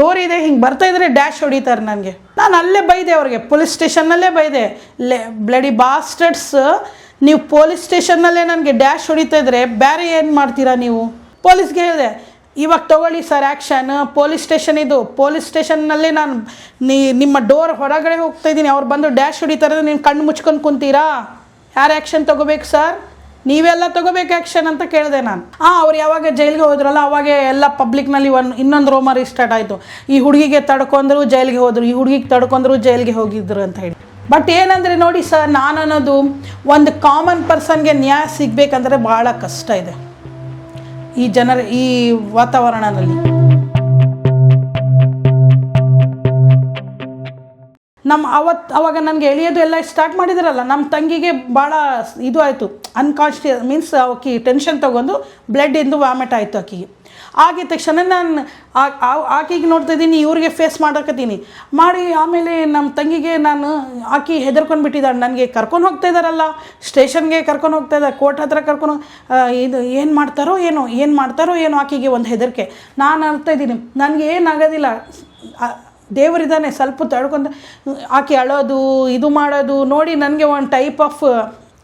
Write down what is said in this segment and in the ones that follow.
Door ಇದೆ, ಹಿಂಗೆ ಬರ್ತಾ ಇದ್ರೆ ಡ್ಯಾಶ್ ಹೊಡಿತಾರೆ ನನಗೆ ನಾನು ಅಲ್ಲೇ ಬೈದೆ ಅವ್ರಿಗೆ, ಪೊಲೀಸ್ ಸ್ಟೇಷನ್ನಲ್ಲೇ ಬೈದೆ. ಲೇ, ಬ್ಲಡಿ ಬಾಸ್ಟರ್ಡ್ಸ್, ನೀವು ಪೊಲೀಸ್ ಸ್ಟೇಷನ್ನಲ್ಲೇ ನನಗೆ ಡ್ಯಾಶ್ ಹೊಡಿತಾ ಇದ್ರೆ ಬೇರೆ ಏನು ಮಾಡ್ತೀರಾ ನೀವು? ಪೊಲೀಸ್ಗೆ ಹೇಳಿದೆ, ಇವಾಗ ತಗೊಳ್ಳಿ ಸರ್ ಆ್ಯಕ್ಷನ್ ಪೊಲೀಸ್ ಸ್ಟೇಷನ್ ಇದು. ಪೊಲೀಸ್ ಸ್ಟೇಷನ್ನಲ್ಲಿ ನಾನು ನೀ, ನಿಮ್ಮ ಡೋರ್ ಹೊರಗಡೆ ಹೋಗ್ತಾ ಇದ್ದೀನಿ. ಅವ್ರು ಬಂದು ಡ್ಯಾಶ್ ಹೊಡಿತಾರೆ ನೀವು ಕಣ್ಣು ಮುಚ್ಕೊಂಡು ಕುಂತೀರಾ? ಯಾರು ಆ್ಯಕ್ಷನ್ ತೊಗೋಬೇಕು ಸರ್? ನೀವೆಲ್ಲ ತಗೋಬೇಕು ಆ್ಯಕ್ಷನ್ ಅಂತ ಕೇಳಿದೆ ನಾನು. ಹಾಂ ಅವ್ರು ಯಾವಾಗ ಜೈಲಿಗೆ ಹೋದ್ರಲ್ಲ, ಅವಾಗ ಎಲ್ಲ ಪಬ್ಲಿಕ್ನಲ್ಲಿ ಒನ್ ಇನ್ನೊಂದು ರೋಮರಿ ಸ್ಟಾರ್ಟ್ ಆಯಿತು. ಈ ಹುಡುಗಿಗೆ ತಡ್ಕೊಂಡ್ರು ಜೈಲಿಗೆ ಹೋದರು, ಈ ಹುಡುಗಿಗೆ ತಡ್ಕೊಂಡ್ರು ಜೈಲಿಗೆ ಹೋಗಿದ್ರು ಅಂತ ಹೇಳಿ. ಬಟ್ ಏನಂದರೆ ನೋಡಿ ಸರ್ ನಾನು ಅನ್ನೋದು ಒಂದು ಕಾಮನ್ ಪರ್ಸನ್ಗೆ ನ್ಯಾಯ ಸಿಗಬೇಕಂದ್ರೆ ಭಾಳ ಕಷ್ಟ ಇದೆ. ಈ ಜನರ, ಈ ವಾತಾವರಣದಲ್ಲಿ. ನಮ್ಮ ಅವತ್ತು ಅವಾಗ ನನಗೆ ಎಳೆಯೋದು ಎಲ್ಲ ಸ್ಟಾರ್ಟ್ ಮಾಡಿದಾರಲ್ಲ ನಮ್ಮ ತಂಗಿಗೆ ಭಾಳ ಇದು ಆಯಿತು ಅನ್ಕಾನ್ಶಿಯಸ್ ಮೀನ್ಸ್ ಆಕಿ ಟೆನ್ಷನ್ ತೊಗೊಂಡು ಬ್ಲಡ್ಡಿಂದು ವಾಮಿಟ್ ಆಯಿತು ಆಕಿಗೆ. ಆಗಿದ ತಕ್ಷಣ ನಾನು ಆಕಿಗೆ ನೋಡ್ತಾ ಇದ್ದೀನಿ, ಇವ್ರಿಗೆ ಫೇಸ್ ಮಾಡಕತ್ತೀನಿ ಮಾಡಿ ಆಮೇಲೆ ನಮ್ಮ ತಂಗಿಗೆ ನಾನು, ಆಕಿ ಹೆದರ್ಕೊಂಡು ಬಿಟ್ಟಿದ್ದಾಳೆ ನನಗೆ ಕರ್ಕೊಂಡು ಹೋಗ್ತಾ ಇದ್ದಾರಲ್ಲ ಸ್ಟೇಷನ್ಗೆ ಕರ್ಕೊಂಡು ಹೋಗ್ತಾ ಇದ್ದಾರೆ ಕೋರ್ಟ್ ಹತ್ರ ಕರ್ಕೊಂಡು ಇದು ಏನು ಮಾಡ್ತಾರೋ ಏನೋ, ಏನು ಮಾಡ್ತಾರೋ ಏನೋ ಆಕಿಗೆ ಒಂದು ಹೆದರಿಕೆ. ನಾನು ಅಳ್ತಾ ಇದ್ದೀನಿ, ನನಗೆ ಏನಾಗೋದಿಲ್ಲ ದೇವರಿದ್ದಾನೆ, ಸ್ವಲ್ಪ ತಡ್ಕೊಂಡು, ಆಕೆ ಅಳೋದು, ಇದು ಮಾಡೋದು ನೋಡಿ ನನಗೆ ಒಂದು ಟೈಪ್ ಆಫ್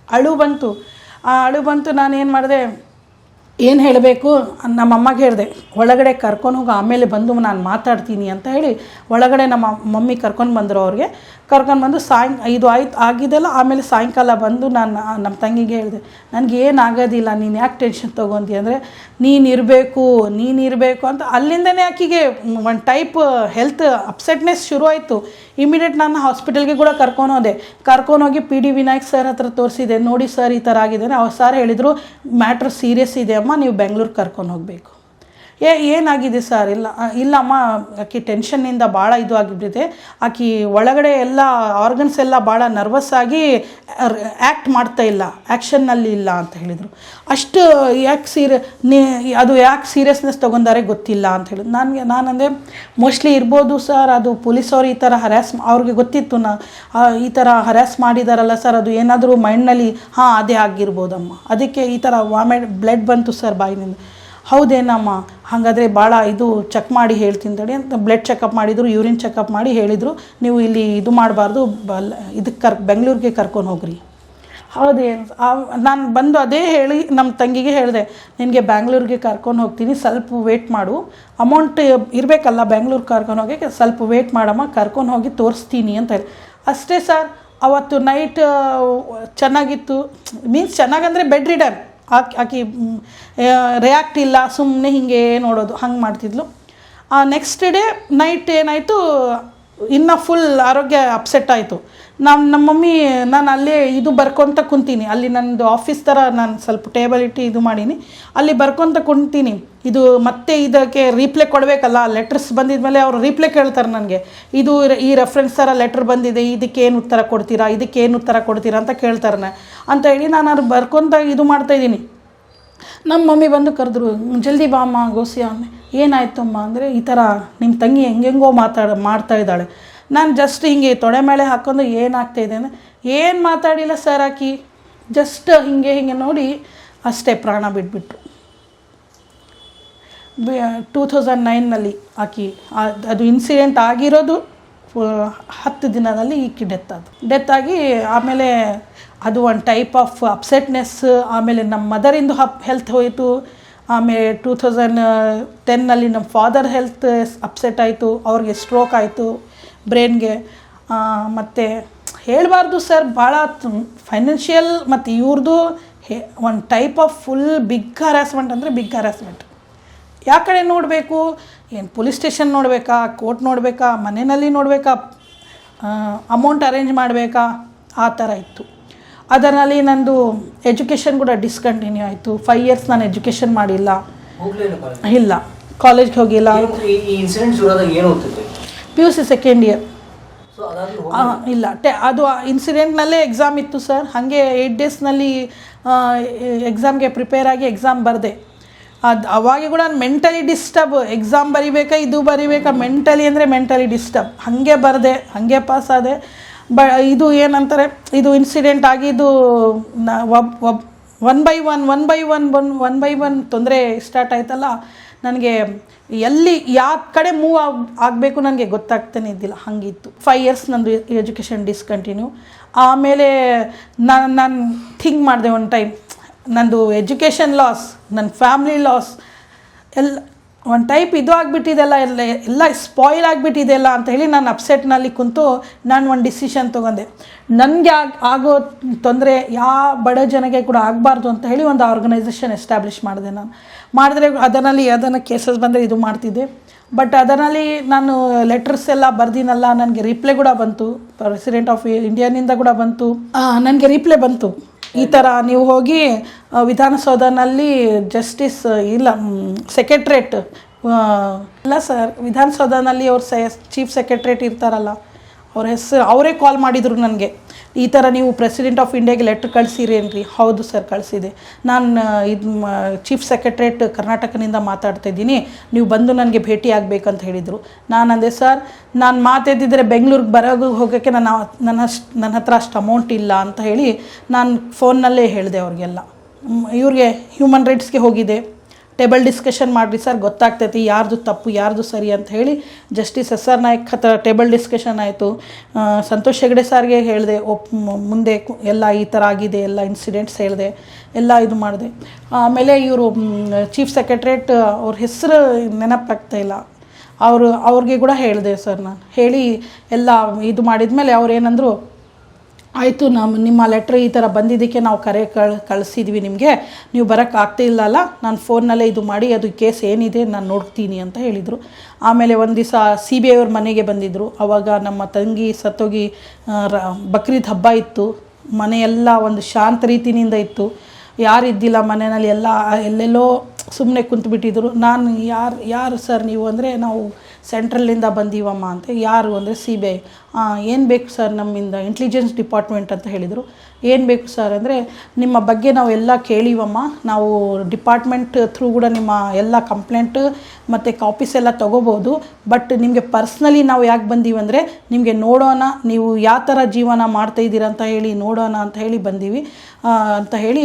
ಅಳು ಬಂತು. ಆ ಅಳು ಬಂತು ನಾನು ಏನು ಮಾಡಿದೆ ಏನು ಹೇಳಬೇಕು? ನಮ್ಮಮ್ಮಗೆ ಹೇಳಿದೆ, ಒಳಗಡೆ ಕರ್ಕೊಂಡು ಹೋಗಿ, ಆಮೇಲೆ ಬಂದು ನಾನು ಮಾತಾಡ್ತೀನಿ ಅಂತ ಹೇಳಿ ಒಳಗಡೆ ನಮ್ಮ ಮಮ್ಮಿ ಕರ್ಕೊಂಡು ಬಂದರು ಅವ್ರಿಗೆ. ಕರ್ಕೊಂಡು ಬಂದು ಸಾಯಂ ಇದು ಆಯ್ತು ಆಗಿದೆಲ್ಲ ಆಮೇಲೆ ಸಾಯಂಕಾಲ ಬಂದು ನಾನು ನಮ್ಮ ತಂಗಿಗೆ ಹೇಳಿದೆ, ನನಗೆ ಏನಾಗೋದಿಲ್ಲ ನೀನು ಯಾಕೆ ಟೆನ್ಷನ್ ತೊಗೊಂತಿ? ಅಂದರೆ, ನೀನು ಇರಬೇಕು ನೀನು ಇರಬೇಕು ಅಂತ. ಅಲ್ಲಿಂದನೇ ಆಕೆಗೆ ಒಂದು ಟೈಪ್ ಹೆಲ್ತ್ ಅಪ್ಸೆಟ್ನೆಸ್ ಶುರು ಆಯಿತು ಇಮಿಡಿಯೇಟ್ ನಾನು ಹಾಸ್ಪಿಟಲ್ಗೆ ಕೂಡ ಕರ್ಕೊಂಡು ಹೋದೆ. ಕರ್ಕೊಂಡು ಹೋಗಿ ಪಿ ಡಿ ವಿನಾಯಕ್ ಸರ್ ಹತ್ರ ತೋರಿಸಿದೆ. ನೋಡಿ ಸರ್ ಈ ಥರ ಆಗಿದೆ ಅವ್ರು ಸರ್ ಹೇಳಿದರು ಮ್ಯಾಟ್ರ್ ಸೀರಿಯಸ್ ಇದೆ ಅಮ್ಮ, ನೀವು ಬೆಂಗಳೂರು ಕರ್ಕೊಂಡು ಹೋಗಬೇಕು. ಏ, ಏನಾಗಿದೆ ಸರ್? ಇಲ್ಲ ಇಲ್ಲಮ್ಮ, ಆಕೆ ಟೆನ್ಷನ್ನಿಂದ ಭಾಳ ಇದು ಆಗಿಬಿಟ್ಟಿದೆ. ಆಕೆ ಒಳಗಡೆ ಎಲ್ಲ ಆರ್ಗನ್ಸ್ ಎಲ್ಲ ಭಾಳ ನರ್ವಸ್ ಆಗಿ ಆ್ಯಕ್ಟ್ ಮಾಡ್ತಾ ಇಲ್ಲ ಆ್ಯಕ್ಷನ್ನಲ್ಲಿ ಇಲ್ಲ ಅಂತ ಹೇಳಿದರು. ಅಷ್ಟು ಯಾಕೆ ಸೀರೆ ಅದು ಯಾಕೆ ಸೀರಿಯಸ್ನೆಸ್ ತೊಗೊಂಡಾರೆ ಗೊತ್ತಿಲ್ಲ ಅಂತ ಹೇಳಿದ್ರು. ನನಗೆ ನಾನಂದರೆ ಮೋಸ್ಟ್ಲಿ ಇರ್ಬೋದು ಸರ್, ಅದು ಪೊಲೀಸವ್ರು ಈ ಥರ ಹರ್ಯಾಸ್ ಅವ್ರಿಗೆ ಗೊತ್ತಿತ್ತು ನಾ ಈ ಥರ ಹರ್ಯಾಸ್ ಮಾಡಿದಾರಲ್ಲ ಸರ್, ಅದು ಏನಾದರೂ ಮೈಂಡ್ನಲ್ಲಿ ಹಾಂ, ಅದೇ ಆಗಿರ್ಬೋದಮ್ಮ. ಅದಕ್ಕೆ ಈ ಥರ ವಾಮೆಟ್ ಬ್ಲಡ್ ಬಂತು ಸರ್ ಬಾಯಿನಿಂದ. ಹೌದೇನಮ್ಮ? ಹಾಗಾದರೆ ಭಾಳ ಇದು ಚೆಕ್ ಮಾಡಿ ಹೇಳ್ತೀನಿ ತಡಿ ಅಂತ ಬ್ಲಡ್ ಚೆಕಪ್ ಮಾಡಿದರು ಯೂರಿನ್ ಚೆಕಪ್ ಮಾಡಿ ಹೇಳಿದರು ನೀವು ಇಲ್ಲಿ ಇದು ಮಾಡಬಾರ್ದು ಬಲ್ ಇದಕ್ಕೆ ಕರ್ ಬೆಂಗಳೂರಿಗೆ ಕರ್ಕೊಂಡು ಹೋಗ್ರಿ. ಹೌದೇ. ನಾನು ಬಂದು ಅದೇ ಹೇಳಿ ನಮ್ಮ ತಂಗಿಗೆ ಹೇಳಿದೆ ನಿನಗೆ ಬ್ಯಾಂಗ್ಳೂರಿಗೆ ಕರ್ಕೊಂಡು ಹೋಗ್ತೀನಿ ಸ್ವಲ್ಪ ವೇಟ್ ಮಾಡು. ಅಮೌಂಟ್ ಇರಬೇಕಲ್ಲ ಬೆಂಗ್ಳೂರು ಕರ್ಕೊಂಡು ಹೋಗಿ ಸ್ವಲ್ಪ ವೇಟ್ ಮಾಡಮ್ಮ ಕರ್ಕೊಂಡು ಹೋಗಿ ತೋರಿಸ್ತೀನಿ ಅಂತ ಹೇಳಿ. ಅಷ್ಟೇ ಸರ್ ಅವತ್ತು ನೈಟ್ ಚೆನ್ನಾಗಿತ್ತು. ಮೀನ್ಸ್ ಚೆನ್ನಾಗಂದರೆ ಬೆಡ್ ರಿಡನ್ ಆಕಿ ಆಕೆ ರಿಯಾಕ್ಟ್ ಇಲ್ಲ ಸುಮ್ಮನೆ ಹಿಂಗೆ ನೋಡೋದು, ಹಂಗೆ ಮಾಡ್ತಿದ್ಲು. ನೆಕ್ಸ್ಟ್ ಡೇ ನೈಟ್ ಏನಾಯಿತು, ಇನ್ನು ಫುಲ್ ಆರೋಗ್ಯ ಅಪ್ಸೆಟ್ ಆಯಿತು. ನಾನು ನಮ್ಮ ಮಮ್ಮಿ, ನಾನು ಅಲ್ಲೇ ಇದು ಬರ್ಕೊತ ಕುಂತೀನಿ. ಅಲ್ಲಿ ನನ್ನದು ಆಫೀಸ್ ಥರ ನಾನು ಸ್ವಲ್ಪ ಟೇಬಲ್ ಇಟ್ಟು ಇದು ಮಾಡೀನಿ. ಅಲ್ಲಿ ಬರ್ಕೊತ ಕುಂತೀನಿ. ಇದು ಮತ್ತೆ ಇದಕ್ಕೆ ರೀಪ್ಲೇ ಕೊಡಬೇಕಲ್ಲ? ಲೆಟರ್ಸ್ ಬಂದಿದ್ಮೇಲೆ ಅವರು ರೀಪ್ಲೇ ಕೇಳ್ತಾರೆ ನನಗೆ. ಇದು ಈ ರೆಫರೆನ್ಸ್ ಥರ ಲೆಟ್ರ್ ಬಂದಿದೆ, ಇದಕ್ಕೆ ಏನು ಉತ್ತರ ಕೊಡ್ತೀರಾ, ಇದಕ್ಕೆ ಏನು ಉತ್ತರ ಕೊಡ್ತೀರಾ ಅಂತ ಕೇಳ್ತಾರೆ ಅಂತ ಹೇಳಿ ನಾನು ಅವ್ರು ಬರ್ಕೊತ ಇದು ಮಾಡ್ತಾಯಿದ್ದೀನಿ ನಮ್ಮ ಮಮ್ಮಿ ಬಂದು ಕರೆದ್ರು, ಜಲ್ದಿ ಬಾ ಅಮ್ಮ ಗೋಸಿ ಅಮ್ಮ. ಏನಾಯ್ತು ಅಮ್ಮ ಅಂದರೆ ಈ ಥರ ನಿಮ್ಮ ತಂಗಿ ಹೆಂಗೆಂಗೋ ಮಾತಾಡ, ಮಾಡ್ತಾ ಇದ್ದಾಳೆ. ನಾನು ಜಸ್ಟ್ ಹಿಂಗೆ ತೊಡೆ ಮೇಲೆ ಹಾಕೊಂಡು ಏನಾಗ್ತಾ ಇದೆ ಅಂದರೆ, ಏನು ಮಾತಾಡಿಲ್ಲ ಸರ್ ಆಕಿ. ಜಸ್ಟ್ ಹಿಂಗೆ ಹಿಂಗೆ ನೋಡಿ ಅಷ್ಟೇ ಪ್ರಾಣ ಬಿಟ್ಬಿಟ್ರು. ಟೂ ತೌಸಂಡ್ ನೈನ್ನಲ್ಲಿ ಆಕಿ, ಅದು ಇನ್ಸಿಡೆಂಟ್ ಆಗಿರೋದು ಹತ್ತು ದಿನದಲ್ಲಿ ಈಕಿ ಡೆತ್ ಅದು ಡೆತ್ ಆಗಿ ಆಮೇಲೆ ಅದು ಒಂದು ಟೈಪ್ ಆಫ್ ಅಪ್ಸೆಟ್ನೆಸ್ ಆಮೇಲೆ ನಮ್ಮ ಮದರಿಂದು ಹಪ್ ಹೆಲ್ತ್ ಹೋಯಿತು. ಆಮೇಲೆ ಟೂ ತೌಸಂಡ್ ಟೆನ್ನಲ್ಲಿ ನಮ್ಮ ಫಾದರ್ ಹೆಲ್ತ್ ಅಪ್ಸೆಟ್ ಆಯಿತು. ಅವ್ರಿಗೆ ಸ್ಟ್ರೋಕ್ ಆಯಿತು ಬ್ರೈನ್ಗೆ ಮತ್ತು ಹೇಳಬಾರ್ದು ಸರ್ ಭಾಳ ಫೈನಾನ್ಷಿಯಲ್ ಮತ್ತು ಇವ್ರದ್ದು ಹೇ ಒಂದು type of full big harassment ಅಂದರೆ ಬಿಗ್ ಹರಾಸ್ಮೆಂಟ್ ಯಾವ ಕಡೆ ನೋಡಬೇಕು? ಏನು ಪೊಲೀಸ್ ಸ್ಟೇಷನ್ ನೋಡಬೇಕಾ? ಕೋರ್ಟ್ ನೋಡಬೇಕಾ? ಮನೆಯಲ್ಲಿ ನೋಡಬೇಕಾ? ಅಮೌಂಟ್ ಅರೇಂಜ್ ಮಾಡಬೇಕಾ? ಆ ಥರ ಇತ್ತು. ಅದರಲ್ಲಿ ನಂದು ಎಜುಕೇಷನ್ ಕೂಡ ಡಿಸ್ಕಂಟಿನ್ಯೂ ಆಯಿತು. ಫೈವ್ ಇಯರ್ಸ್ ನಾನು ಎಜುಕೇಷನ್ ಮಾಡಿಲ್ಲ. ಇಲ್ಲ ಕಾಲೇಜ್ಗೆ ಹೋಗಿಲ್ಲ. P U C second year ಇಲ್ಲ. ಟೆ ಅದು ಇನ್ಸಿಡೆಂಟ್ನಲ್ಲೇ ಎಕ್ಸಾಮ್ ಇತ್ತು ಸರ್ ಹಾಗೆ ಏಯ್ಟ್ ಡೇಸ್ನಲ್ಲಿ ಎಕ್ಸಾಮ್ಗೆ ಪ್ರಿಪೇರ್ ಆಗಿ ಎಕ್ಸಾಮ್ ಬರೆದೆ. ಅದು ಅವಾಗ ಕೂಡ ಮೆಂಟಲಿ ಡಿಸ್ಟರ್ಬ್ ಎಕ್ಸಾಮ್ ಬರಿಬೇಕಾ, ಇದು ಬರಿಬೇಕಾ ಮೆಂಟಲಿ ಅಂದರೆ ಮೆಂಟಲಿ ಡಿಸ್ಟರ್ಬ್ ಹಾಗೆ ಬರದೆ, ಹಾಗೆ ಪಾಸ್ ಆದೆ. ಬ, ಇದು ಏನಂತಾರೆ, ಇದು ಇನ್ಸಿಡೆಂಟ್ ಆಗಿದ್ದು ನ, ಒಬ್ ಒಬ್ one by one one by one one one by one ತೊಂದರೆ ಸ್ಟಾರ್ಟ್ ಆಯ್ತಲ್ಲ, ನನಗೆ ಎಲ್ಲಿ ಯಾವ ಕಡೆ ಮೂವ್ ಆಗಿ, ಆಗಬೇಕು ನನಗೆ ಗೊತ್ತಾಗ್ತಾನೆ ಇದ್ದಿಲ್ಲ, ಹಾಗಿತ್ತು. ಫೈವ್ ಇಯರ್ಸ್ ನಂದು ಎಜುಕೇಷನ್ ಡಿಸ್ಕಂಟಿನ್ಯೂ ಆಮೇಲೆ ನಾನು ನಾನು ಥಿಂಕ್ ಮಾಡಿದೆ ಒನ್ ಟೈಮ್ ನಂದು ಎಜುಕೇಷನ್ ಲಾಸ್ ನನ್ನ ಫ್ಯಾಮ್ಲಿ ಲಾಸ್, ಎಲ್ಲ ಒಂದು ಟೈಪ್ ಇದು ಆಗಿಬಿಟ್ಟಿದೆಲ್ಲ, ಎಲ್ಲ ಎಲ್ಲ ಸ್ಪಾಯ್ಲ್ ಆಗಿಬಿಟ್ಟಿದೆಲ್ಲ ಅಂತ ಹೇಳಿ ನಾನು ಅಪ್ಸೆಟ್ನಲ್ಲಿ ಕುಂತು ನಾನು ಒಂದು ಡಿಸಿಷನ್ ತೊಗೊಂಡೆ. ನನಗೆ ಆಗ, ಆಗೋ ತೊಂದರೆ ಯಾವ ಬಡ ಜನಕ್ಕೆ ಕೂಡ ಆಗಬಾರ್ದು ಅಂತ ಹೇಳಿ ಒಂದು ಆರ್ಗನೈಸೇಷನ್ ಎಸ್ಟಾಬ್ಲಿಷ್ ಮಾಡಿದೆ ನಾನು. ಮಾಡಿದ್ರೆ ಅದರಲ್ಲಿ ಅದನ್ನು ಕೇಸಸ್ ಬಂದರೆ ಇದು ಮಾಡ್ತಿದ್ದೆ. ಬಟ್ ಅದರಲ್ಲಿ ನಾನು ಲೆಟರ್ಸ್ ಎಲ್ಲ ಬರ್ದಿನಲ್ಲ, ನನಗೆ ರಿಪ್ಲೈ ಕೂಡ ಬಂತು. ಪ್ರೆಸಿಡೆಂಟ್ ಆಫ್ ಇಂಡಿಯಾನಿಂದ ಕೂಡ ಬಂತು. ನನಗೆ ರಿಪ್ಲೈ ಬಂತು. ಈ ಥರ ನೀವು ಹೋಗಿ ವಿಧಾನಸೌಧನಲ್ಲಿ ಜಸ್ಟಿಸ್ ಇಲ್ಲ ಸೆಕ್ರೆಟ್ರೇಟ್ ಇಲ್ಲ ಸರ್ ವಿಧಾನಸೌಧನಲ್ಲಿ ಅವ್ರು ಸೆ ಚೀಫ್ ಸೆಕ್ರೆಟ್ರೇಟ್ ಇರ್ತಾರಲ್ಲ ಅವ್ರ ಹೆಸರು ಅವರೇ ಕಾಲ್ ಮಾಡಿದರು ನನಗೆ. ಈ ಥರ ನೀವು ಪ್ರೆಸಿಡೆಂಟ್ ಆಫ್ ಇಂಡಿಯಾಗೆ ಲೆಟ್ರ್ ಕಳಿಸಿರೇನ್ರಿ? ಹೌದು ಸರ್ ಕಳಿಸಿದೆ. ನಾನು ಇದು ಚೀಫ್ ಸೆಕ್ರೆಟ್ರೇಟ್ ಕರ್ನಾಟಕನಿಂದ ಮಾತಾಡ್ತಾ ಇದ್ದೀನಿ. ನೀವು ಬಂದು ನನಗೆ ಭೇಟಿ ಆಗಬೇಕಂತ ಹೇಳಿದರು. ನಾನು ಅಂದೆ ಸರ್ ನಾನು ಮಾತಾಡಿದರೆ ಬೆಂಗಳೂರಿಗೆ ಬರೋದು ಹೋಗೋಕ್ಕೆ ನನ್ನ ನನ್ನ ನನ್ನ ಹತ್ರ ಅಷ್ಟು ಅಮೌಂಟ್ ಇಲ್ಲ ಅಂತ ಹೇಳಿ ನಾನು ಫೋನ್ನಲ್ಲೇ ಹೇಳಿದೆ ಅವ್ರಿಗೆಲ್ಲ. ಇವ್ರಿಗೆ ಹ್ಯೂಮನ್ ರೈಟ್ಸ್ಗೆ ಹೋಗಿದೆ. ಟೇಬಲ್ ಡಿಸ್ಕಷನ್ ಮಾಡಿರಿ ಸರ್, ಗೊತ್ತಾಗ್ತೈತಿ, ಯಾರ್ದು ತಪ್ಪು, ಯಾರ್ದು ಸರಿ ಅಂತ ಹೇಳಿ ಜಸ್ಟಿಸ್ ಎಸ್ ಆರ್ ನಾಯಕ್ ಹತ್ರ ಟೇಬಲ್ ಡಿಸ್ಕಷನ್ ಆಯಿತು. ಸಂತೋಷ್ ಹೆಗಡೆ ಸರ್ಗೆ ಹೇಳಿದೆ, ಒಪ್, ಮುಂದೆ ಎಲ್ಲ ಈ ಥರ ಆಗಿದೆ, ಎಲ್ಲ ಇನ್ಸಿಡೆಂಟ್ಸ್ ಹೇಳಿದೆ, ಎಲ್ಲ ಇದು ಮಾಡಿದೆ. ಆಮೇಲೆ ಇವರು ಚೀಫ್ ಸೆಕ್ರೆಟ್ರೇಟ್ ಅವ್ರ ಹೆಸರು ನೆನಪಾಗ್ತಾ ಇಲ್ಲ. ಅವರು, ಅವ್ರಿಗೆ ಕೂಡ ಹೇಳಿದೆ ಸರ್ ನಾನು. ಹೇಳಿ, ಎಲ್ಲ ಇದು ಮಾಡಿದ್ಮೇಲೆ ಅವ್ರು ಏನಂದರು ಆಯಿತು ನಮ್ಮ ನಿಮ್ಮ ಲೆಟ್ರ್ ಈ ಥರ ಬಂದಿದ್ದಕ್ಕೆ ನಾವು ಕರೆ ಕಳ್, ಕಳಿಸಿದ್ವಿ ನಿಮಗೆ. ನೀವು ಬರೋಕ್ಕೆ ಆಗ್ತಾ ಇಲ್ಲಲ್ಲ, ನಾನು ಫೋನ್ನಲ್ಲೇ ಇದು ಮಾಡಿ, ಅದು ಕೇಸ್ ಏನಿದೆ ನಾನು ನೋಡ್ತೀನಿ ಅಂತ ಹೇಳಿದರು. ಆಮೇಲೆ ಒಂದು ದಿವಸ ಸಿ ಬಿ ಐ ಮನೆಗೆ ಬಂದಿದ್ದರು ಆವಾಗ ನಮ್ಮ ತಂಗಿ ಸತ್ತೋಗಿ ರ, ಬಕ್ರೀದ್ ಹಬ್ಬ ಇತ್ತು. ಮನೆಯೆಲ್ಲ ಒಂದು ಶಾಂತ ರೀತಿನಿಂದ ಇತ್ತು. ಯಾರು ಇದ್ದಿಲ್ಲ ಮನೆಯಲ್ಲಿ, ಎಲ್ಲ, ಎಲ್ಲೆಲ್ಲೋ ಸುಮ್ಮನೆ ಕುಂತುಬಿಟ್ಟಿದ್ರು. ನಾನು ಯಾರು ಯಾರು ಸರ್ ನೀವು ಅಂದರೆ ನಾವು ಸೆಂಟ್ರಲ್ಲಿಂದ ಬಂದೀವಮ್ಮ ಅಂತ. ಯಾರು ಅಂದರೆ ಸಿ ಬಿ ಐ ಏನು ಬೇಕು ಸರ್ ನಮ್ಮಿಂದ? ಇಂಟೆಲಿಜೆನ್ಸ್ ಡಿಪಾರ್ಟ್ಮೆಂಟ್ ಅಂತ ಹೇಳಿದರು. ಏನು ಬೇಕು ಸರ್ ಅಂದರೆ, ನಿಮ್ಮ ಬಗ್ಗೆ ನಾವು ಎಲ್ಲ ಕೇಳಿವಮ್ಮ. ನಾವು ಡಿಪಾರ್ಟ್ಮೆಂಟ್ ಥ್ರೂ ಕೂಡ ನಿಮ್ಮ ಎಲ್ಲ ಕಂಪ್ಲೇಂಟ್ ಮತ್ತು ಕಾಪೀಸ್ ಎಲ್ಲ ತೊಗೋಬೋದು. ಬಟ್ ನಿಮಗೆ ಪರ್ಸ್ನಲಿ ನಾವು ಯಾಕೆ ಬಂದೀವಿ ಅಂದರೆ, ನಿಮಗೆ ನೋಡೋಣ, ನೀವು ಯಾವ ಥರ ಜೀವನ ಮಾಡ್ತಾ ಇದ್ದೀರಾ ಅಂತ ಹೇಳಿ ನೋಡೋಣ ಅಂತ ಹೇಳಿ ಬಂದೀವಿ. ಅಂತ ಹೇಳಿ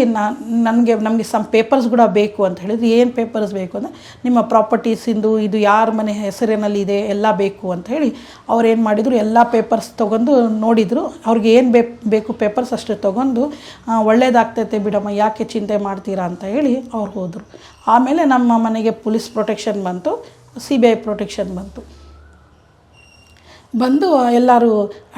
ನನಗೆ, ನಮಗೆ ಸಮ್ ಪೇಪರ್ಸ್ ಕೂಡ ಬೇಕು ಅಂತ ಹೇಳಿದ್ರು. ಏನು ಪೇಪರ್ಸ್ ಬೇಕು ಅಂದರೆ, ನಿಮ್ಮ ಪ್ರಾಪರ್ಟೀಸಿಂದು ಇದು ಯಾರ ಮನೆ ಹೆಸರಿನಲ್ಲಿ ಇದೆ ಎಲ್ಲ ಬೇಕು ಅಂತ ಹೇಳಿ ಅವ್ರು ಏನು ಮಾಡಿದರು, ಎಲ್ಲ ಪೇಪರ್ಸ್ ತೊಗೊಂಡು ನೋಡಿದರು. ಅವ್ರಿಗೆ ಏನು ಬೇಕು ಬೇಕು ಪೇಪರ್ಸ್ ಅಷ್ಟು ತೊಗೊಂಡು ಒಳ್ಳೇದಾಗ್ತೈತೆ ಬಿಡಮ್ಮ, ಯಾಕೆ ಚಿಂತೆ ಮಾಡ್ತೀರಾ? ಅಂತ ಹೇಳಿ ಅವ್ರು ಹೋದರು. ಆಮೇಲೆ ನಮ್ಮ ಮನೆಗೆ ಪೊಲೀಸ್ ಪ್ರೊಟೆಕ್ಷನ್ ಬಂತು, ಸಿ ಬಿ ಐ ಪ್ರೊಟೆಕ್ಷನ್ ಬಂತು. ಬಂದು ಎಲ್ಲರೂ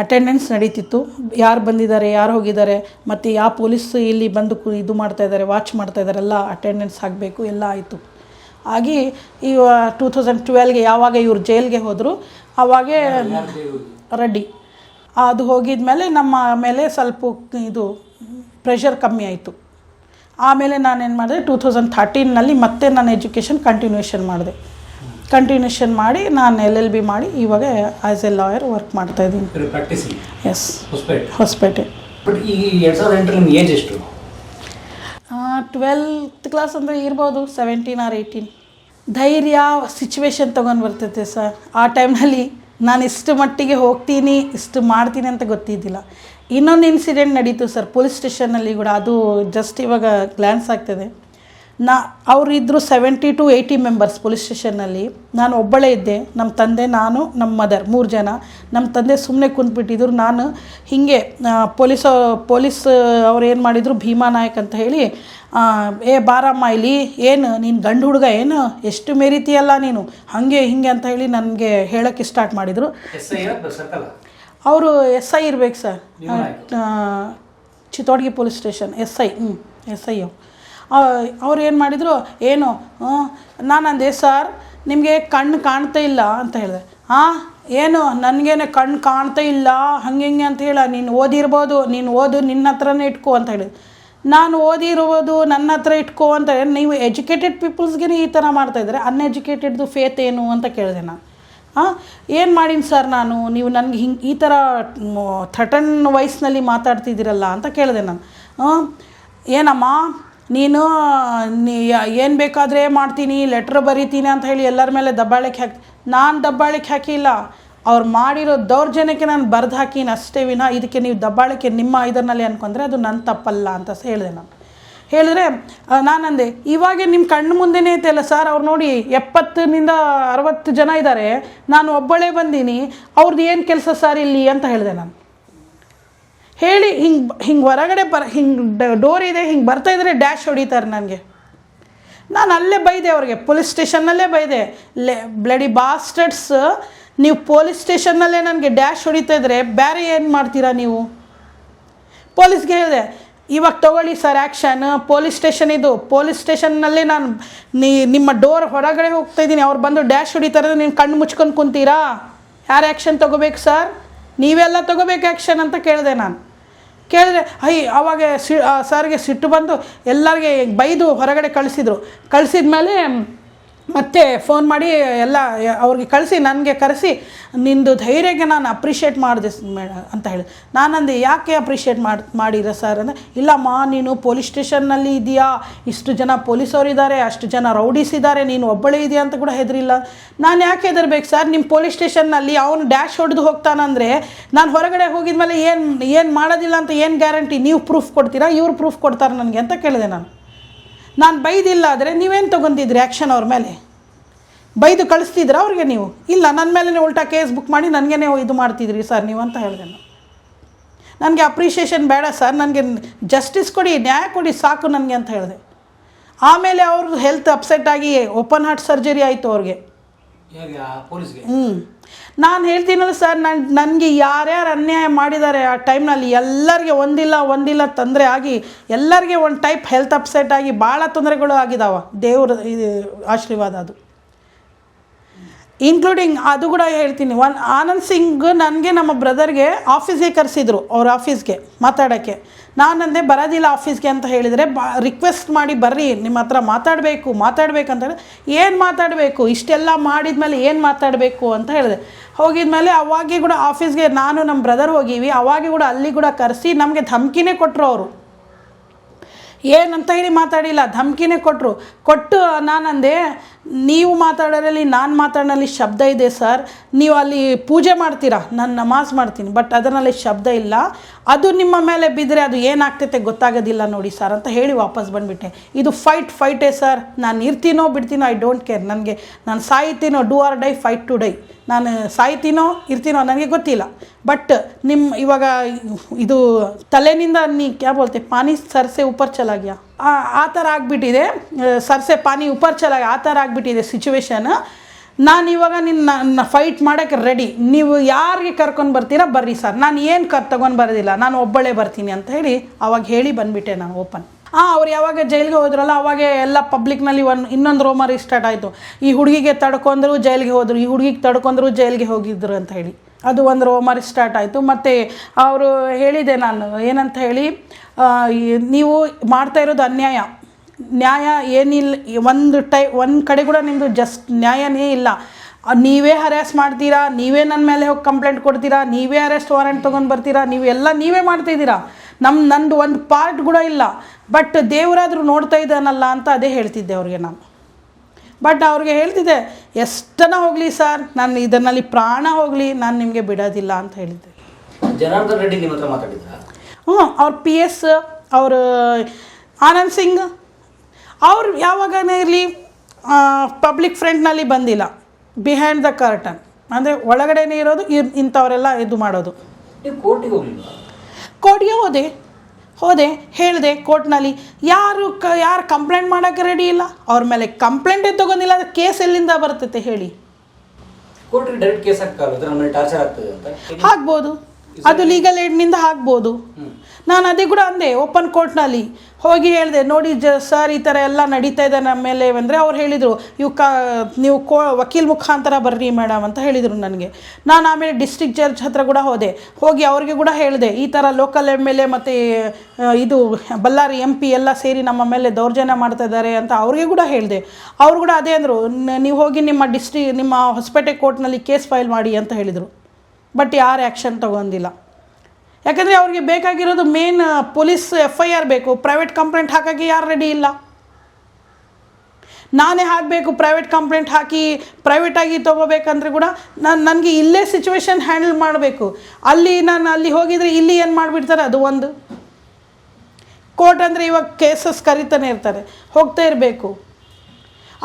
ಅಟೆಂಡೆನ್ಸ್ ನಡೀತಿತ್ತು. ಯಾರು ಬಂದಿದ್ದಾರೆ, ಯಾರು ಹೋಗಿದ್ದಾರೆ, ಮತ್ತು ಯಾವ ಪೊಲೀಸ್ ಇಲ್ಲಿ ಬಂದು ಇದು ಮಾಡ್ತಾ ಇದ್ದಾರೆ, ವಾಚ್ ಮಾಡ್ತಾ ಇದ್ದಾರೆ, ಎಲ್ಲ ಅಟೆಂಡೆನ್ಸ್ ಆಗಬೇಕು, ಎಲ್ಲ ಆಯಿತು. ಆಗಿ ಇವ, ಟೂ ತೌಸಂಡ್ ಟ್ವೆಲ್ಗೆ ಯಾವಾಗ ಇವ್ರು ಜೈಲ್ಗೆ ಹೋದರು ಆವಾಗೇ ರೆಡ್ಡಿ ಅದು ಹೋಗಿದ ಮೇಲೆ ನಮ್ಮ ಮೇಲೆ ಸ್ವಲ್ಪ ಇದು ಪ್ರೆಷರ್ ಕಮ್ಮಿ ಆಯಿತು. ಆಮೇಲೆ ನಾನೇನು ಮಾಡಿದೆ ಟೂ ತೌಸಂಡ್ ಥರ್ಟೀನಲ್ಲಿ ಮತ್ತೆ ನಾನು ಎಜುಕೇಷನ್ ಕಂಟಿನ್ಯೂಷನ್ ಮಾಡಿದೆ. ಕಂಟಿನ್ಯೂಷನ್ ಮಾಡಿ ನಾನು ಎಲ್ ಎಲ್ ಬಿ ಮಾಡಿ ಇವಾಗ ಆ್ಯಸ್ ಎ ಲಾಯರ್ ವರ್ಕ್ ಮಾಡ್ತಾ ಇದ್ದೀನಿ. ಎಸ್ ಹೊಸಪೇಟೆ ಟ್ವೆಲ್ತ್ ಕ್ಲಾಸ್ ಅಂದರೆ ಇರ್ಬೋದು ಸೆವೆಂಟೀನ್ ಆರ್ ಏಯ್ಟೀನ್ ಧೈರ್ಯ ಸಿಚುವೇಶನ್ ತೊಗೊಂಡು ಬರ್ತೈತೆ ಸರ್. ಆ ಟೈಮ್ನಲ್ಲಿ ನಾನು ಇಷ್ಟು ಮಟ್ಟಿಗೆ ಹೋಗ್ತೀನಿ, ಇಷ್ಟು ಮಾಡ್ತೀನಿ ಅಂತ ಗೊತ್ತಿದ್ದಿಲ್ಲ. ಇನ್ನೊಂದು ಇನ್ಸಿಡೆಂಟ್ ನಡೀತು ಸರ್ ಪೊಲೀಸ್ ಸ್ಟೇಷನಲ್ಲಿ ಕೂಡ. ಅದು ಜಸ್ಟ್ ಇವಾಗ ಗ್ಲ್ಯಾನ್ಸ್ ಆಗ್ತದೆ. ನಾ ಅವರಿದ್ದರು seventy to eighty members police ಸ್ಟೇಷನ್ನಲ್ಲಿ ನಾನು ಒಬ್ಬಳೇ ಇದ್ದೆ. ನಮ್ಮ ತಂದೆ ನಾನು ನಮ್ಮ ಮದರ್ ಮೂರು ಜನ. ನಮ್ಮ ತಂದೆ ಸುಮ್ಮನೆ ಕುಂತ್ಬಿಟ್ಟಿದ್ರು. ನಾನು ಹೀಗೆ ಪೊಲೀಸ್ ಪೊಲೀಸ್ ಅವ್ರು ಏನು ಮಾಡಿದರು? ಭೀಮಾ ನಾಯಕ್ ಅಂತ ಹೇಳಿ ಏ ಬಾರಮ್ಮ ಇಲ್ಲಿ ಏನು ನೀನು ಗಂಡು ಹುಡುಗ ಏನು? ಎಷ್ಟು ಮೇರಿತೀಯಲ್ಲ ನೀನು? ಹಾಗೆ ಹಿಂಗೆ ಅಂತ ಹೇಳಿ ನನಗೆ ಹೇಳೋಕ್ಕೆ ಸ್ಟಾರ್ಟ್ ಮಾಡಿದರು. ಅವರು ಎಸ್ ಐ ಇರ್ಬೇಕು ಸರ್. ಚಿತ್ತೋಡ್ಗಿ ಪೊಲೀಸ್ ಸ್ಟೇಷನ್ ಎಸ್ ಐ ಹ್ಞೂ ಎಸ್ ಐ ಅವ್ರು ಏನು ಮಾಡಿದರು? ಏನು? ನಾನು ಅಂದೆ ಸರ್, ನಿಮಗೆ ಕಣ್ಣು ಕಾಣ್ತಾ ಇಲ್ಲ ಅಂತ ಹೇಳಿದೆ. ಹಾಂ ಏನು? ನನಗೇನೆ ಕಣ್ಣು ಕಾಣ್ತಾ ಇಲ್ಲ, ಹಂಗೆ ಹಿಂಗೆ ಅಂತ ಹೇಳ. ನೀನು ಓದಿರ್ಬೋದು, ನೀನು ಓದು, ನಿನ್ನ ಹತ್ರನೇ ಇಟ್ಕೋ ಅಂತ ಹೇಳಿದೆ. ನಾನು ಓದಿರ್ಬೋದು, ನನ್ನ ಹತ್ರ ಇಟ್ಕೋ ಅಂತ ಹೇಳಿ ನೀವು ಎಜುಕೇಟೆಡ್ ಪೀಪಲ್ಸ್ಗೆ ಈ ಥರ ಮಾಡ್ತಾಯಿದ್ದಾರೆ ಅನ್ಎಜುಕೇಟೆಡ್ದು ಫೇತ್ ಏನು ಅಂತ ಕೇಳಿದೆ ನಾನು. ಹಾಂ ಏನು ಮಾಡೀನಿ ಸರ್ ನಾನು? ನೀವು ನನಗೆ ಹಿಂಗೆ ಈ ಥರ ಥಟನ್ ವಯಸ್ಸಿನಲ್ಲಿ ಮಾತಾಡ್ತಿದ್ದೀರಲ್ಲ ಅಂತ ಕೇಳಿದೆ ನಾನು. ಏನಮ್ಮ? ನೀನು, ನೀ ಏನು ಬೇಕಾದರೆ ಮಾಡ್ತೀನಿ ಲೆಟ್ರ್ ಬರಿತೀನಿ ಅಂತ ಹೇಳಿ ಎಲ್ಲರ ಮೇಲೆ ದಬ್ಬಾಳಿಕೆ ಹಾಕಿ, ನಾನು ದಬ್ಬಾಳಿಕೆ ಹಾಕಿಲ್ಲ. ಅವ್ರು ಮಾಡಿರೋ ದೌರ್ಜನ್ಯಕ್ಕೆ ನಾನು ಬರೆದು ಹಾಕೀನಿ ಅಷ್ಟೇ ವಿನ, ಇದಕ್ಕೆ ನೀವು ದಬ್ಬಾಳಿಕೆ ನಿಮ್ಮ ಇದರಲ್ಲಿ ಅನ್ಕೊಂಡ್ರೆ ಅದು ನನ್ನ ತಪ್ಪಲ್ಲ ಅಂತ ಹೇಳಿದೆ ನಾನು. ಹೇಳಿದ್ರೆ ನಾನಂದೆ, ಇವಾಗೆ ನಿಮ್ಮ ಕಣ್ಣು ಮುಂದೆನೇ ಐತೆಲ್ಲ ಸರ್, ಅವ್ರು ನೋಡಿ ಎಪ್ಪತ್ತರಿಂದ ಅರವತ್ತು ಜನ ಇದ್ದಾರೆ ನಾನು ಒಬ್ಬಳೇ ಬಂದೀನಿ ಅವ್ರದ್ದು ಏನು ಕೆಲಸ ಸರ್ ಇಲ್ಲಿ ಅಂತ ಹೇಳಿದೆ ನಾನು. ಹೇಳಿ ಹಿಂಗೆ ಹಿಂಗೆ ಹೊರಗಡೆ ಬರ, ಹಿಂಗೆ ಡೋರ್ ಇದೆ, ಹಿಂಗೆ ಬರ್ತಾ ಇದ್ರೆ ಡ್ಯಾಶ್ ಹೊಡಿತಾರೆ ನನಗೆ. ನಾನು ಅಲ್ಲೇ ಬೈದೆ ಅವ್ರಿಗೆ, ಪೊಲೀಸ್ ಸ್ಟೇಷನ್ನಲ್ಲೇ ಬೈದೆ. ಲೆ, ಬ್ಲಡಿ ಬಾಸ್ಟರ್ಡ್ಸ್, ನೀವು ಪೊಲೀಸ್ ಸ್ಟೇಷನ್ನಲ್ಲೇ ನನಗೆ ಡ್ಯಾಶ್ ಹೊಡಿತಾ ಇದ್ರೆ ಬೇರೆ ಏನು ಮಾಡ್ತೀರಾ ನೀವು? ಪೊಲೀಸ್ಗೆ ಹೇಳಿದೆ, ಇವಾಗ ತಗೊಳ್ಳಿ ಸರ್ ಆ್ಯಕ್ಷನ್ ಪೊಲೀಸ್ ಸ್ಟೇಷನ್ ಇದು. ಪೊಲೀಸ್ ಸ್ಟೇಷನ್ನಲ್ಲೇ ನಾನು ನೀ, ನಿಮ್ಮ ಡೋರ್ ಹೊರಗಡೆ ಹೋಗ್ತಾ ಇದ್ದೀನಿ. ಅವ್ರು ಬಂದು ಡ್ಯಾಶ್ ಹೊಡಿತಾರೆ ನೀವು ಕಣ್ಣು ಮುಚ್ಕೊಂಡು ಕುಂತೀರಾ? ಯಾರು ಆ್ಯಕ್ಷನ್ ತೊಗೋಬೇಕು ಸರ್? ನೀವೆಲ್ಲ ತೊಗೋಬೇಕು ಆ್ಯಕ್ಷನ್ ಅಂತ ಕೇಳಿದೆ ನಾನು. ಕೇಳಿದ್ರೆ ಐ ಅವಾಗ ಸಿ ಆ ಸರ್ಗೆ ಸಿಟ್ಟು ಬಂದು ಎಲ್ಲರಿಗೆ ಬೈದು ಹೊರಗಡೆ ಕಳಿಸಿದ್ರು. ಕಳಿಸಿದ ಮೇಲೆ ಮತ್ತೆ ಫೋನ್ ಮಾಡಿ ಎಲ್ಲ, ಅವ್ರಿಗೆ ಕಳಿಸಿ, ನನಗೆ ಕರೆಸಿ, ನಿಂದು ಧೈರ್ಯಕ್ಕೆ ನಾನು ಅಪ್ರಿಷಿಯೇಟ್ ಮಾಡಿದೆ ಮೇಡ ಅಂತ ಹೇಳಿ. ನಾನಂದೆ, ಯಾಕೆ ಅಪ್ರಿಷಿಯೇಟ್ ಮಾಡಿ ಮಾಡಿರ ಸರ್ ಅಂದರೆ, ಇಲ್ಲಮ್ಮ, ನೀನು ಪೊಲೀಸ್ ಸ್ಟೇಷನ್ನಲ್ಲಿ ಇದೆಯಾ? ಇಷ್ಟು ಜನ ಪೊಲೀಸವ್ರು ಇದ್ದಾರೆ ಅಷ್ಟು ಜನ ರೌಡೀಸ್ ಇದ್ದಾರೆ ನೀನು ಒಬ್ಬಳೇ ಇದೆಯಾ ಅಂತ ಕೂಡ ಹೆದರಿಲ್ಲ. ನಾನು ಯಾಕೆ ಹೆದರ್ಬೇಕು ಸರ್ ನಿಮ್ಮ ಪೊಲೀಸ್ ಸ್ಟೇಷನ್ನಲ್ಲಿ ಅವನು ಡ್ಯಾಶ್ ಹೊಡೆದು ಹೋಗ್ತಾನಂದರೆ, ನಾನು ಹೊರಗಡೆ ಹೋಗಿದ್ಮೇಲೆ ಏನು ಏನು ಮಾಡೋದಿಲ್ಲ ಅಂತ ಏನು ಗ್ಯಾರಂಟಿ ನೀವು ಪ್ರೂಫ್ ಕೊಡ್ತೀರಾ? ಇವ್ರು ಪ್ರೂಫ್ ಕೊಡ್ತಾರೆ ನನಗೆ ಅಂತ ಕೇಳಿದೆ ನಾನು. ನಾನು ಬೈದಿಲ್ಲ ಆದರೆ ನೀವೇನು ತೊಗೊಂಡಿದ್ರಿ ಆ್ಯಕ್ಷನ್ ಅವ್ರ ಮೇಲೆ? ಬೈದು ಕಳಿಸ್ತಿದ್ರ ಅವ್ರಿಗೆ ನೀವು? ಇಲ್ಲ ನನ್ನ ಮೇಲೇ ಉಲ್ಟಾ ಕೇಸ್ ಬುಕ್ ಮಾಡಿ ನನಗೇನೆ ಇದು ಮಾಡ್ತಿದ್ರಿ ಸರ್ ನೀವು ಅಂತ ಹೇಳಿದೆ ನಾನು. ನನಗೆ ಅಪ್ರಿಷಿಯೇಷನ್ ಬೇಡ ಸರ್ ನನಗೆ ಜಸ್ಟಿಸ್ ಕೊಡಿ, ನ್ಯಾಯ ಕೊಡಿ, ಸಾಕು ನನಗೆ ಅಂತ ಹೇಳಿದೆ. ಆಮೇಲೆ ಅವ್ರದ್ದು ಹೆಲ್ತ್ ಅಪ್ಸೆಟ್ ಆಗಿ ಓಪನ್ ಹಾರ್ಟ್ ಸರ್ಜರಿ ಆಯಿತು ಅವ್ರಿಗೆ. ಹ್ಞೂ ನಾನು ಹೇಳ್ತೀನಲ್ಲ ಸರ್ ನನ್ನ ನನಗೆ ಯಾರ್ಯಾರು ಅನ್ಯಾಯ ಮಾಡಿದ್ದಾರೆ ಆ ಟೈಮ್ನಲ್ಲಿ ಎಲ್ಲರಿಗೆ ಒಂದಿಲ್ಲ ಒಂದಿಲ್ಲ ತೊಂದರೆ ಆಗಿ ಎಲ್ಲರಿಗೆ ಒಂದು ಟೈಪ್ ಹೆಲ್ತ್ ಅಪ್ಸೆಟ್ ಆಗಿ ಭಾಳ ತೊಂದರೆಗಳು ಆಗಿದಾವೆ. ದೇವ್ರ ಆಶೀರ್ವಾದ ಅದು. ಇನ್ಕ್ಲೂಡಿಂಗ್ ಅದು ಕೂಡ ಹೇಳ್ತೀನಿ. ಒನ್ ಆನಂದ್ ಸಿಂಗ್ ನನಗೆ ನಮ್ಮ ಬ್ರದರ್ಗೆ ಆಫೀಸ್ಗೆ ಕರೆಸಿದ್ರು, ಅವ್ರ ಆಫೀಸ್ಗೆ ಮಾತಾಡೋಕ್ಕೆ. ನಾನಂದೆ ಬರೋದಿಲ್ಲ ಆಫೀಸ್ಗೆ ಅಂತ ಹೇಳಿದರೆ, ಬ ರಿಕ್ವೆಸ್ಟ್ ಮಾಡಿ ಬರ್ರಿ, ನಿಮ್ಮ ಹತ್ರ ಮಾತಾಡಬೇಕು ಮಾತಾಡಬೇಕು ಅಂತ ಹೇಳಿ, ಏನು ಮಾತಾಡಬೇಕು, ಇಷ್ಟೆಲ್ಲ ಮಾಡಿದ ಮೇಲೆ ಏನು ಮಾತಾಡಬೇಕು ಅಂತ ಹೇಳಿದೆ. ಹೋಗಿದ್ಮೇಲೆ ಅವಾಗೆ ಕೂಡ ಆಫೀಸ್ಗೆ ನಾನು ನಮ್ಮ ಬ್ರದರ್ ಹೋಗೀವಿ, ಅವಾಗೆ ಕೂಡ ಅಲ್ಲಿ ಕೂಡ ಕರೆಸಿ ನಮಗೆ ಧಮಕಿನೇ ಕೊಟ್ಟರು ಅವರು. ಏನಂತ ಹೇಳಿ ಮಾತಾಡಿಲ್ಲ, ಧಮಕಿನೇ ಕೊಟ್ಟರು ಕೊಟ್ಟು ನಾನಂದೆ ನೀವು ಮಾತಾಡೋರಲ್ಲಿ ನಾನು ಮಾತಾಡೋಲ್ಲಿ ಶಬ್ದ ಇದೆ, ಸರ್. ನೀವು ಅಲ್ಲಿ ಪೂಜೆ ಮಾಡ್ತೀರಾ? ನಾನು ನಮಾಜ್ ಮಾಡ್ತೀನಿ, ಬಟ್ ಅದರಲ್ಲಿ ಶಬ್ದ ಇಲ್ಲ. ಅದು ನಿಮ್ಮ ಮೇಲೆ ಬಿದ್ದರೆ ಅದು ಏನಾಗ್ತೈತೆ ಗೊತ್ತಾಗೋದಿಲ್ಲ ನೋಡಿ, ಸರ್, ಅಂತ ಹೇಳಿ ವಾಪಸ್ ಬಂದುಬಿಟ್ಟೆ. ಇದು ಫೈಟ್ ಫೈಟೇ ಸರ್. ನಾನು ಇರ್ತೀನೋ, ಬಿಡ್ತೀನೋ ಐ ಡೋಂಟ್ ಕೇರ್ ನನಗೆ, ನಾನು ಸಾಯ್ತೀನೋ do or die fight to die ನಾನು ಸಾಯ್ತೀನೋ, ಇರ್ತೀನೋ, ನನಗೆ ಗೊತ್ತಿಲ್ಲ. ಬಟ್ ನಿಮ್ಮ ಇವಾಗ ಇದು ತಲೆನಿಂದ ನೀ, ಕ್ಯಾ ಬೋಲ್ತೆ? ಪಾನಿ ಸರ್ಸೆ ಉಪರ್ ಚಲಾಗ್ಯಾ ಆ ಥರ ಆಗಿಬಿಟ್ಟಿದೆ. ಸರ್ಸೆ ಪಾನಿ ಉಪರ್ ಚಲಾಗ ಆ ಥರ ಆಗಿಬಿಟ್ಟಿದೆ ಸಿಚುವೇಶನ್ ನಾನು ಇವಾಗ ನಿನ್ನ ಫೈಟ್ ಮಾಡೋಕ್ಕೆ ರೆಡಿ ನೀವು ಯಾರಿಗೆ ಕರ್ಕೊಂಡು ಬರ್ತೀರಾ? ಬರ್ರಿ ಸರ್ ನಾನು ಏನು ಕರ್, ತೊಗೊಂಡು ಬರೋದಿಲ್ಲ. ನಾನು ಒಬ್ಬಳೇ ಬರ್ತೀನಿ ಅಂತ ಹೇಳಿ ಅವಾಗ ಹೇಳಿ ಬಂದುಬಿಟ್ಟೆ ನಾನು ಓಪನ್ ಹಾಂ ಅವ್ರು ಯಾವಾಗ ಜೈಲಿಗೆ ಹೋದ್ರಲ್ಲ, ಅವಾಗ ಎಲ್ಲ ಪಬ್ಲಿಕ್ನಲ್ಲಿ ಒನ್ ಇನ್ನೊಂದು ರೋಮರಿ ಸ್ಟಾರ್ಟ್ ಆಯಿತು. ಈ ಹುಡುಗಿಗೆ ತಡ್ಕೊಂಡ್ರು ಜೈಲಿಗೆ ಹೋದರು, ಈ ಹುಡುಗಿಗೆ ತಡ್ಕೊಂಡ್ರು ಜೈಲಿಗೆ ಹೋಗಿದ್ರು ಅಂತ ಹೇಳಿ. ಅದು ಒಂದು ರೋಮರಿ ಸ್ಟಾರ್ಟ್ ಆಯಿತು. ಮತ್ತು ಅವರು ಹೇಳಿದೆ ನಾನು, ಏನಂತ ಹೇಳಿ ನೀವು ಮಾಡ್ತಾ ಇರೋದು ಅನ್ಯಾಯ. ನ್ಯಾಯ ಏನಿಲ್ಲ ಒಂದು ಟೈ, ಒಂದು ಕಡೆ ಕೂಡ ನಿಮ್ಮದು ಜಸ್ಟ್ ನ್ಯಾಯನೇ ಇಲ್ಲ. ನೀವೇ ಹರ್ಯಾಸ್ ಮಾಡ್ತೀರಾ, ನೀವೇ ನನ್ನ ಮೇಲೆ ಹೋಗಿ ಕಂಪ್ಲೇಂಟ್ ಕೊಡ್ತೀರಾ, ನೀವೇ ಅರೆಸ್ಟ್ ವಾರೆಂಟ್ ತೊಗೊಂಡು ಬರ್ತೀರಾ, ನೀವು ಎಲ್ಲ ನೀವೇ ಮಾಡ್ತಿದ್ದೀರಾ ನಮ್ಮ ನಂದು ಒಂದು ಪಾರ್ಟ್ ಕೂಡ ಇಲ್ಲ. ಬಟ್ ದೇವರಾದರೂ ನೋಡ್ತಾ ಇದ್ದಾನಲ್ಲ ಅಂತ ಅದೇ ಹೇಳ್ತಿದ್ದೆ ಅವ್ರಿಗೆ ನಾನು. ಬಟ್ ಅವ್ರಿಗೆ ಹೇಳ್ತಿದ್ದೆ ಎಷ್ಟನ ಹೋಗಲಿ ಸರ್ ನಾನು ಇದರಲ್ಲಿ ಪ್ರಾಣ ಹೋಗಲಿ ನಾನು ನಿಮಗೆ ಬಿಡೋದಿಲ್ಲ ಅಂತ ಹೇಳಿದ್ದೆ. ಜನಾರ್ದನ್ ರೆಡ್ಡಿ ನಿಮ್ಮ ಹತ್ರ ಮಾತಾಡಿದ್ರ? ಹ್ಞೂ ಅವ್ರ ಪಿ ಎಸ್ ಅವ್ರ ಆನಂದ್ ಸಿಂಗ್ ಅವ್ರು ಯಾವಾಗನೇ ಇರಲಿ ಪಬ್ಲಿಕ್ ಫ್ರಂಟ್ನಲ್ಲಿ ಬಂದಿಲ್ಲ. ಬಿಹೈಂಡ್ ದ ಕರ್ಟನ್ ಅಂದರೆ ಒಳಗಡೆನೇ ಇರೋದು ಇರ್- ಇಂಥವರೆಲ್ಲ ಇದು ಮಾಡೋದು. ನೀವು ಕೋರ್ಟಿಗೆ ಕೋರ್ಟ್ಗೆ ಹೋದೆ. ಹೋದೆ ಹೇಳಿದೆ ಕೋರ್ಟ್ನಲ್ಲಿ ಯಾರು ಕ ಯಾರು ಕಂಪ್ಲೇಂಟ್ ಮಾಡೋಕ್ಕೆ ರೆಡಿ ಇಲ್ಲ. ಅವ್ರ ಮೇಲೆ ಕಂಪ್ಲೇಂಟೇ ತೊಗೊಂಡಿಲ್ಲ ಅದು ಕೇಸ್ ಎಲ್ಲಿಂದ ಬರ್ತೈತೆ ಹೇಳಿ. ಕೋರ್ಟ್ ಡೈರೆಕ್ಟ್ ಕೇಸ್ ಹಾಕ್ಬೋದು. ಅದು ಲೀಗಲ್ ಏಡ್ನಿಂದ ಹಾಕ್ಬೋದು ಹ್ಮ್. ನಾನು ಅದೇ ಕೂಡ ಅಂದೆ ಓಪನ್ ಕೋರ್ಟ್ನಲ್ಲಿ ಹೋಗಿ ಹೇಳಿದೆ ನೋಡಿ ಜ ಸರ್ ಈ ಥರ ಎಲ್ಲ ನಡೀತಾ ಇದೆ ನಮ್ಮ ಮೇಲೆ ಅಂದರೆ ಅವ್ರು ಹೇಳಿದರು ಇವು ಕ ನೀವು ಕೋ ವಕೀಲ್ ಮುಖಾಂತರ ಬರ್ರಿ ಮೇಡಮ್ ಅಂತ ಹೇಳಿದರು ನನಗೆ. ನಾನು ಆಮೇಲೆ ಡಿಸ್ಟ್ರಿಕ್ಟ್ ಜಡ್ಜ್ ಹತ್ರ ಕೂಡ ಹೋದೆ. ಹೋಗಿ ಅವ್ರಿಗೆ ಕೂಡ ಹೇಳಿದೆ ಈ ಥರ ಲೋಕಲ್ ಎಂ ಎಲ್ ಎ ಮತ್ತು ಇದು ಬಳ್ಳಾರಿ ಎಂ ಪಿ ಎಲ್ಲ ಸೇರಿ ನಮ್ಮ ಮೇಲೆ ದೌರ್ಜನ್ಯ ಮಾಡ್ತಾ ಇದ್ದಾರೆ ಅಂತ ಅವ್ರಿಗೆ ಕೂಡ ಹೇಳಿದೆ. ಅವ್ರು ಕೂಡ ಅದೇ ಅಂದರು ನೀವು ಹೋಗಿ ನಿಮ್ಮ ಡಿಸ್ಟ್ರಿ ನಿಮ್ಮ ಹೊಸಪೇಟೆ ಕೋರ್ಟ್ನಲ್ಲಿ ಕೇಸ್ ಫೈಲ್ ಮಾಡಿ ಅಂತ ಹೇಳಿದರು. ಬಟ್ ಯಾರು ಆ್ಯಕ್ಷನ್ ತಗೊಂಡಿಲ್ಲ. ಯಾಕಂದರೆ ಅವ್ರಿಗೆ ಬೇಕಾಗಿರೋದು main police F I R ಬೇಕು. ಪ್ರೈವೇಟ್ ಕಂಪ್ಲೇಂಟ್ ಹಾಕೋಕ್ಕೆ ಯಾರು ರೆಡಿ ಇಲ್ಲ. ನಾನೇ ಹಾಕಬೇಕು ಪ್ರೈವೇಟ್ ಕಂಪ್ಲೇಂಟ್ ಹಾಕಿ ಪ್ರೈವೇಟಾಗಿ ತೊಗೋಬೇಕಂದ್ರೆ ಕೂಡ ನಾನು, ನನಗೆ ಇಲ್ಲೇ ಸಿಚುವೇಶನ್ ಹ್ಯಾಂಡಲ್ ಮಾಡಬೇಕು. ಅಲ್ಲಿ ನಾನು ಅಲ್ಲಿ ಹೋಗಿದರೆ ಇಲ್ಲಿ ಏನು ಮಾಡಿಬಿಡ್ತಾರೆ? ಅದು ಒಂದು. ಕೋರ್ಟ್ ಅಂದರೆ ಇವಾಗ ಕೇಸಸ್ ಕರಿತಾನೆ ಇರ್ತಾರೆ. ಹೋಗ್ತಾ ಇರಬೇಕು.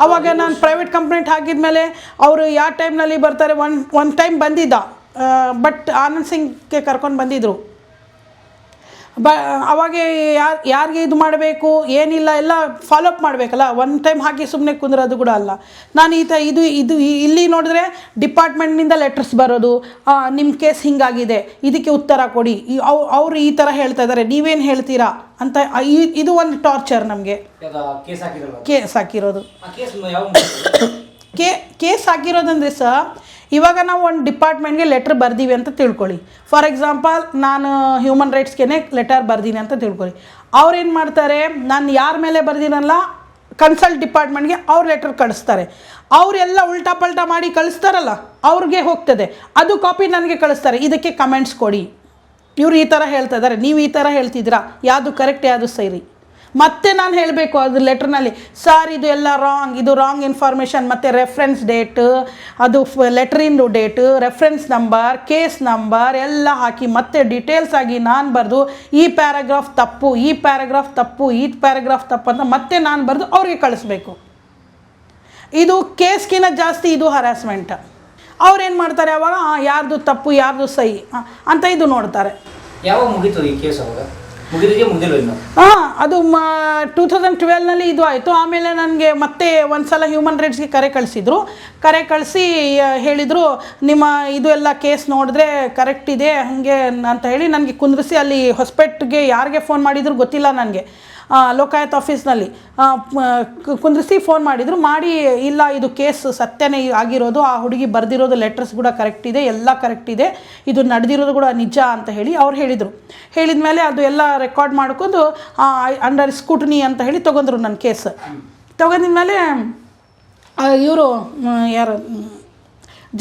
ಅವಾಗ ನಾನು ಪ್ರೈವೇಟ್ ಕಂಪ್ಲೇಂಟ್ ಹಾಕಿದ್ಮೇಲೆ ಅವರು ಯಾವ ಟೈಮ್ನಲ್ಲಿ ಬರ್ತಾರೆ? ಒನ್ ಒನ್ ಟೈಮ್ ಬಂದಿದ್ದ. ಬಟ್ ಆನಂದ್ ಸಿಂಗ್ಗೆ ಕರ್ಕೊಂಡು ಬಂದಿದ್ದರು ಬ ಅವಾಗ ಯಾರು ಯಾರಿಗೆ ಇದು ಮಾಡಬೇಕು ಏನಿಲ್ಲ ಎಲ್ಲ ಫಾಲೋಅಪ್ ಮಾಡಬೇಕಲ್ಲ? ಒನ್ ಟೈಮ್ ಹಾಕಿ ಸುಮ್ಮನೆ ಕುಂದ್ರೋದು ಕೂಡ ಅಲ್ಲ. ನಾನು ಈ ತ ಇದು ಇದು ಇಲ್ಲಿ ನೋಡಿದ್ರೆ ಡಿಪಾರ್ಟ್ಮೆಂಟ್ನಿಂದ ಲೆಟರ್ಸ್ ಬರೋದು ನಿಮ್ಮ ಕೇಸ್ ಹಿಂಗಾಗಿದೆ ಇದಕ್ಕೆ ಉತ್ತರ ಕೊಡಿ. ಅವರು ಅವ್ ಅವ್ರು ಈ ಥರ ಹೇಳ್ತಾ ಇದ್ದಾರೆ ನೀವೇನು ಹೇಳ್ತೀರಾ? ಅಂತ ಇದು ಒಂದು ಟಾರ್ಚರ್ ನಮಗೆ. ಕೇಸ್ ಹಾಕಿರೋದು? ಕೇಸ್ ಹಾಕಿರೋದಂದ್ರೆ ಸಹ ಇವಾಗ ನಾವು ಒಂದು ಡಿಪಾರ್ಟ್ಮೆಂಟ್ಗೆ ಲೆಟ್ರ್ ಬರ್ದೀವಿ ಅಂತ ತಿಳ್ಕೊಳ್ಳಿ. ಫಾರ್ ಎಕ್ಸಾಂಪಲ್ ನಾನು ಹ್ಯೂಮನ್ ರೈಟ್ಸ್ಗೆ ಲೆಟರ್ ಬರ್ದೀನಿ ಅಂತ ತಿಳ್ಕೊಳ್ಳಿ. ಅವ್ರೇನು ಮಾಡ್ತಾರೆ, ನಾನು ಯಾರ ಮೇಲೆ ಬರ್ದಿನಲ್ಲ ಕನ್ಸಲ್ಟ್ ಡಿಪಾರ್ಟ್ಮೆಂಟ್ಗೆ ಅವ್ರು ಲೆಟ್ರ್ ಕಳಿಸ್ತಾರೆ. ಅವರೆಲ್ಲ ಉಲ್ಟಾ ಪಲ್ಟಾ ಮಾಡಿ ಕಳಿಸ್ತಾರಲ್ಲ, ಅವ್ರಿಗೆ ಹೋಗ್ತದೆ. ಅದು ಕಾಪಿ ನನಗೆ ಕಳಿಸ್ತಾರೆ. ಇದಕ್ಕೆ ಕಮೆಂಟ್ಸ್ ಕೊಡಿ. ಇವರು ಈ ಥರ ಹೇಳ್ತಾ ಇದ್ದಾರೆ ನೀವು ಈ ಥರ ಹೇಳ್ತಿದ್ದೀರಾ. ಯಾವುದು ಕರೆಕ್ಟ್ ಯಾವುದು ಸರಿ. ಮತ್ತೆ ನಾನು ಹೇಳಬೇಕು ಅದು ಲೆಟ್ರ್ನಲ್ಲಿ ಸರ್ ಇದು ಎಲ್ಲ ರಾಂಗ್ ಇದು ರಾಂಗ್ ಇನ್ಫಾರ್ಮೇಷನ್ ಮತ್ತು ರೆಫ್ರೆನ್ಸ್ ಡೇಟ್ ಅದು ಲೆಟ್ರಿಂದು date reference number case number ಎಲ್ಲ ಹಾಕಿ, ಮತ್ತೆ ಡೀಟೇಲ್ಸ್ ಆಗಿ ನಾನು ಬರೆದು, ಈ ಪ್ಯಾರಾಗ್ರಾಫ್ ತಪ್ಪು, ಈ ಪ್ಯಾರಾಗ್ರಾಫ್ ತಪ್ಪು, ಈ ಪ್ಯಾರಾಗ್ರಾಫ್ ತಪ್ಪು ಅಂತ ಮತ್ತೆ ನಾನು ಬರೆದು ಅವ್ರಿಗೆ ಕಳಿಸ್ಬೇಕು. ಇದು ಕೇಸ್ಗಿನ ಜಾಸ್ತಿ, ಇದು ಹರಾಸ್ಮೆಂಟ್ ಅವ್ರೇನು ಮಾಡ್ತಾರೆ ಅವಾಗ ಯಾರ್ದು ತಪ್ಪು, ಯಾರ್ದು ಸಹಿ ಅಂತ ಇದು ನೋಡ್ತಾರೆ. ಯಾವಾಗ ಮುಗೀತು ಈ ಕೇಸ್ ಅವಾಗ? ಅದು ಟೂ ತೌಸಂಡ್ ಟ್ವೆಲ್ನಲ್ಲಿ ಇದು ಆಯಿತು. ಆಮೇಲೆ ನನಗೆ ಮತ್ತೆ ಒಂದು ಸಲ ಹ್ಯೂಮನ್ ರೈಟ್ಸ್ಗೆ ಕರೆ ಕಳಿಸಿದ್ರು. ಕರೆ ಕಳಿಸಿ ಹೇಳಿದರು, ನಿಮ್ಮ ಇದು ಎಲ್ಲ ಕೇಸ್ ನೋಡಿದ್ರೆ ಕರೆಕ್ಟ್ ಇದೆ, ಹಾಗೆ ಅಂತ ಹೇಳಿ ನನಗೆ ಕುಂದ್ರಿಸಿ ಅಲ್ಲಿ ಹೊಸಪೇಟ್ಗೆ ಯಾರಿಗೆ ಫೋನ್ ಮಾಡಿದ್ರು ಗೊತ್ತಿಲ್ಲ ನನಗೆ. ಲೋಕಾಯತ್ ಆಫೀಸ್ನಲ್ಲಿ ಕುಂದ್ರಿಸಿ ಫೋನ್ ಮಾಡಿದರು. ಮಾಡಿ, ಇಲ್ಲ, ಇದು ಕೇಸ್ ಸತ್ಯನೇ ಆಗಿರೋದು, ಆ ಹುಡುಗಿ ಬರೆದಿರೋದು ಲೆಟರ್ಸ್ ಕೂಡ ಕರೆಕ್ಟ್ ಇದೆ, ಎಲ್ಲ ಕರೆಕ್ಟ್ ಇದೆ, ಇದು ನಡೆದಿರೋದು ಕೂಡ ನಿಜ ಅಂತ ಹೇಳಿ ಅವ್ರು ಹೇಳಿದರು. ಹೇಳಿದ ಮೇಲೆ ಅದು ಎಲ್ಲ ರೆಕಾರ್ಡ್ ಮಾಡ್ಕೊಂಡು ಅಂಡರ್ ಸ್ಕೂಟ್ನಿ ಅಂತ ಹೇಳಿ ತೊಗೊಂಡ್ರು ನನ್ನ ಕೇಸ್. ತೊಗೊಂಡಿದ್ಮೇಲೆ ಇವರು ಯಾರು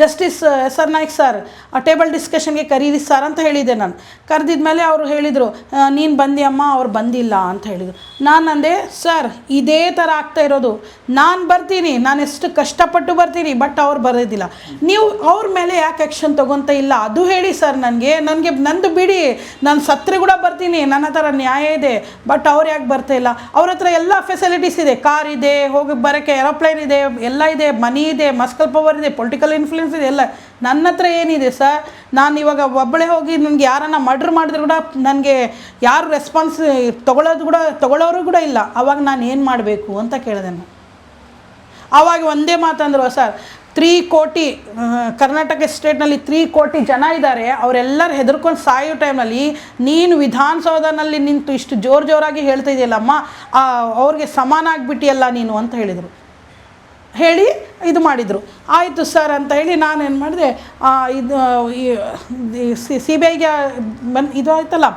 justice S R Naik sir, ಆ ಟೇಬಲ್ ಡಿಸ್ಕಷನ್ಗೆ ಕರೀರಿ ಸರ್ ಅಂತ ಹೇಳಿದ್ದೆ ನಾನು. ಕರೆದಿದ್ಮೇಲೆ ಅವರು ಹೇಳಿದರು ನೀನು ಬಂದಿ ಅಮ್ಮ, ಅವ್ರು ಬಂದಿಲ್ಲ ಅಂತ ಹೇಳಿದರು. ನಾನು ಅಂದೆ, ಸರ್, ಇದೇ ಥರ ಆಗ್ತಾ ಇರೋದು. ನಾನು ಬರ್ತೀನಿ, ನಾನು ಎಷ್ಟು ಕಷ್ಟಪಟ್ಟು ಬರ್ತೀನಿ, ಬಟ್ ಅವ್ರು ಬರೋದಿಲ್ಲ ನೀವು ಅವ್ರ ಮೇಲೆ ಯಾಕೆ ಆ್ಯಕ್ಷನ್ ತೊಗೊತ ಇಲ್ಲ? ಅದು ಹೇಳಿ ಸರ್ ನನಗೆ. ನನಗೆ ನಂದು ಬಿಡಿ. ನಾನು ಸತ್ರೆ ಕೂಡ ಬರ್ತೀನಿ, ನನ್ನ ಹತ್ರ ನ್ಯಾಯ ಇದೆ, ಬಟ್ ಅವ್ರು ಯಾಕೆ ಬರ್ತಾ ಇಲ್ಲ? ಅವ್ರ ಹತ್ರ ಎಲ್ಲ ಫೆಸಿಲಿಟೀಸ್ ಇದೆ. ಕಾರ್ ಇದೆ, ಹೋಗಿ, ಬರೋಕ್ಕೆ ಏರೋಪ್ಲೇನ್ ಇದೆ, ಎಲ್ಲ ಇದೆ ಮನಿ ಇದೆ ಮಸ್ಕಲ್ ಪವರ್ ಇದೆ ಪೊಲಿಟಿಕಲ್ ಇನ್ಫ್ಲೂಯೆನ್ಸ್ ಎಲ್ಲ ನನ್ನ ಹತ್ರ ಏನಿದೆ ಸರ್ ನಾನು ಇವಾಗ ಒಬ್ಬಳೆ ಹೋಗಿ ನನಗೆ ಯಾರನ್ನ ಮರ್ಡ್ರ್ ಮಾಡಿದ್ರು ಕೂಡ ನನಗೆ ಯಾರು ರೆಸ್ಪಾನ್ಸ್ ತೊಗೊಳೋದು ಕೂಡ, ತೊಗೊಳೋರು ಕೂಡ ಇಲ್ಲ. ಅವಾಗ ನಾನು ಏನು ಮಾಡಬೇಕು ಅಂತ ಕೇಳಿದೆ ನಾನು. ಆವಾಗ ಒಂದೇ ಮಾತಂದ್ರು, ಸರ್ ತ್ರೀ ಕೋಟಿ ಕರ್ನಾಟಕ ಸ್ಟೇಟ್ನಲ್ಲಿ ತ್ರೀ ಕೋಟಿ ಜನ ಇದ್ದಾರೆ. ಅವರೆಲ್ಲರೂ ಹೆದರ್ಕೊಂಡು ಸಾಯೋ ಟೈಮ್ನಲ್ಲಿ ನೀನು ವಿಧಾನಸೌಧನಲ್ಲಿ ನಿಂತು ಇಷ್ಟು ಜೋರು ಜೋರಾಗಿ ಹೇಳ್ತಾ ಇದೆಯಲ್ಲಮ್ಮ ಅವ್ರಿಗೆ ಸಮಾನ ಆಗಿಬಿಟ್ಟಿಯಲ್ಲ ನೀನು ಅಂತ ಹೇಳಿದರು. ಹೇಳಿ ಇದು ಮಾಡಿದರು. ಆಯಿತು ಸರ್ ಅಂತ ಹೇಳಿ ನಾನೇನು ಮಾಡಿದೆ ಇದು ಸಿ ಬಿ ಐಗೆ ಬಂದು, ಇದು ಆಯ್ತಲ್ಲ?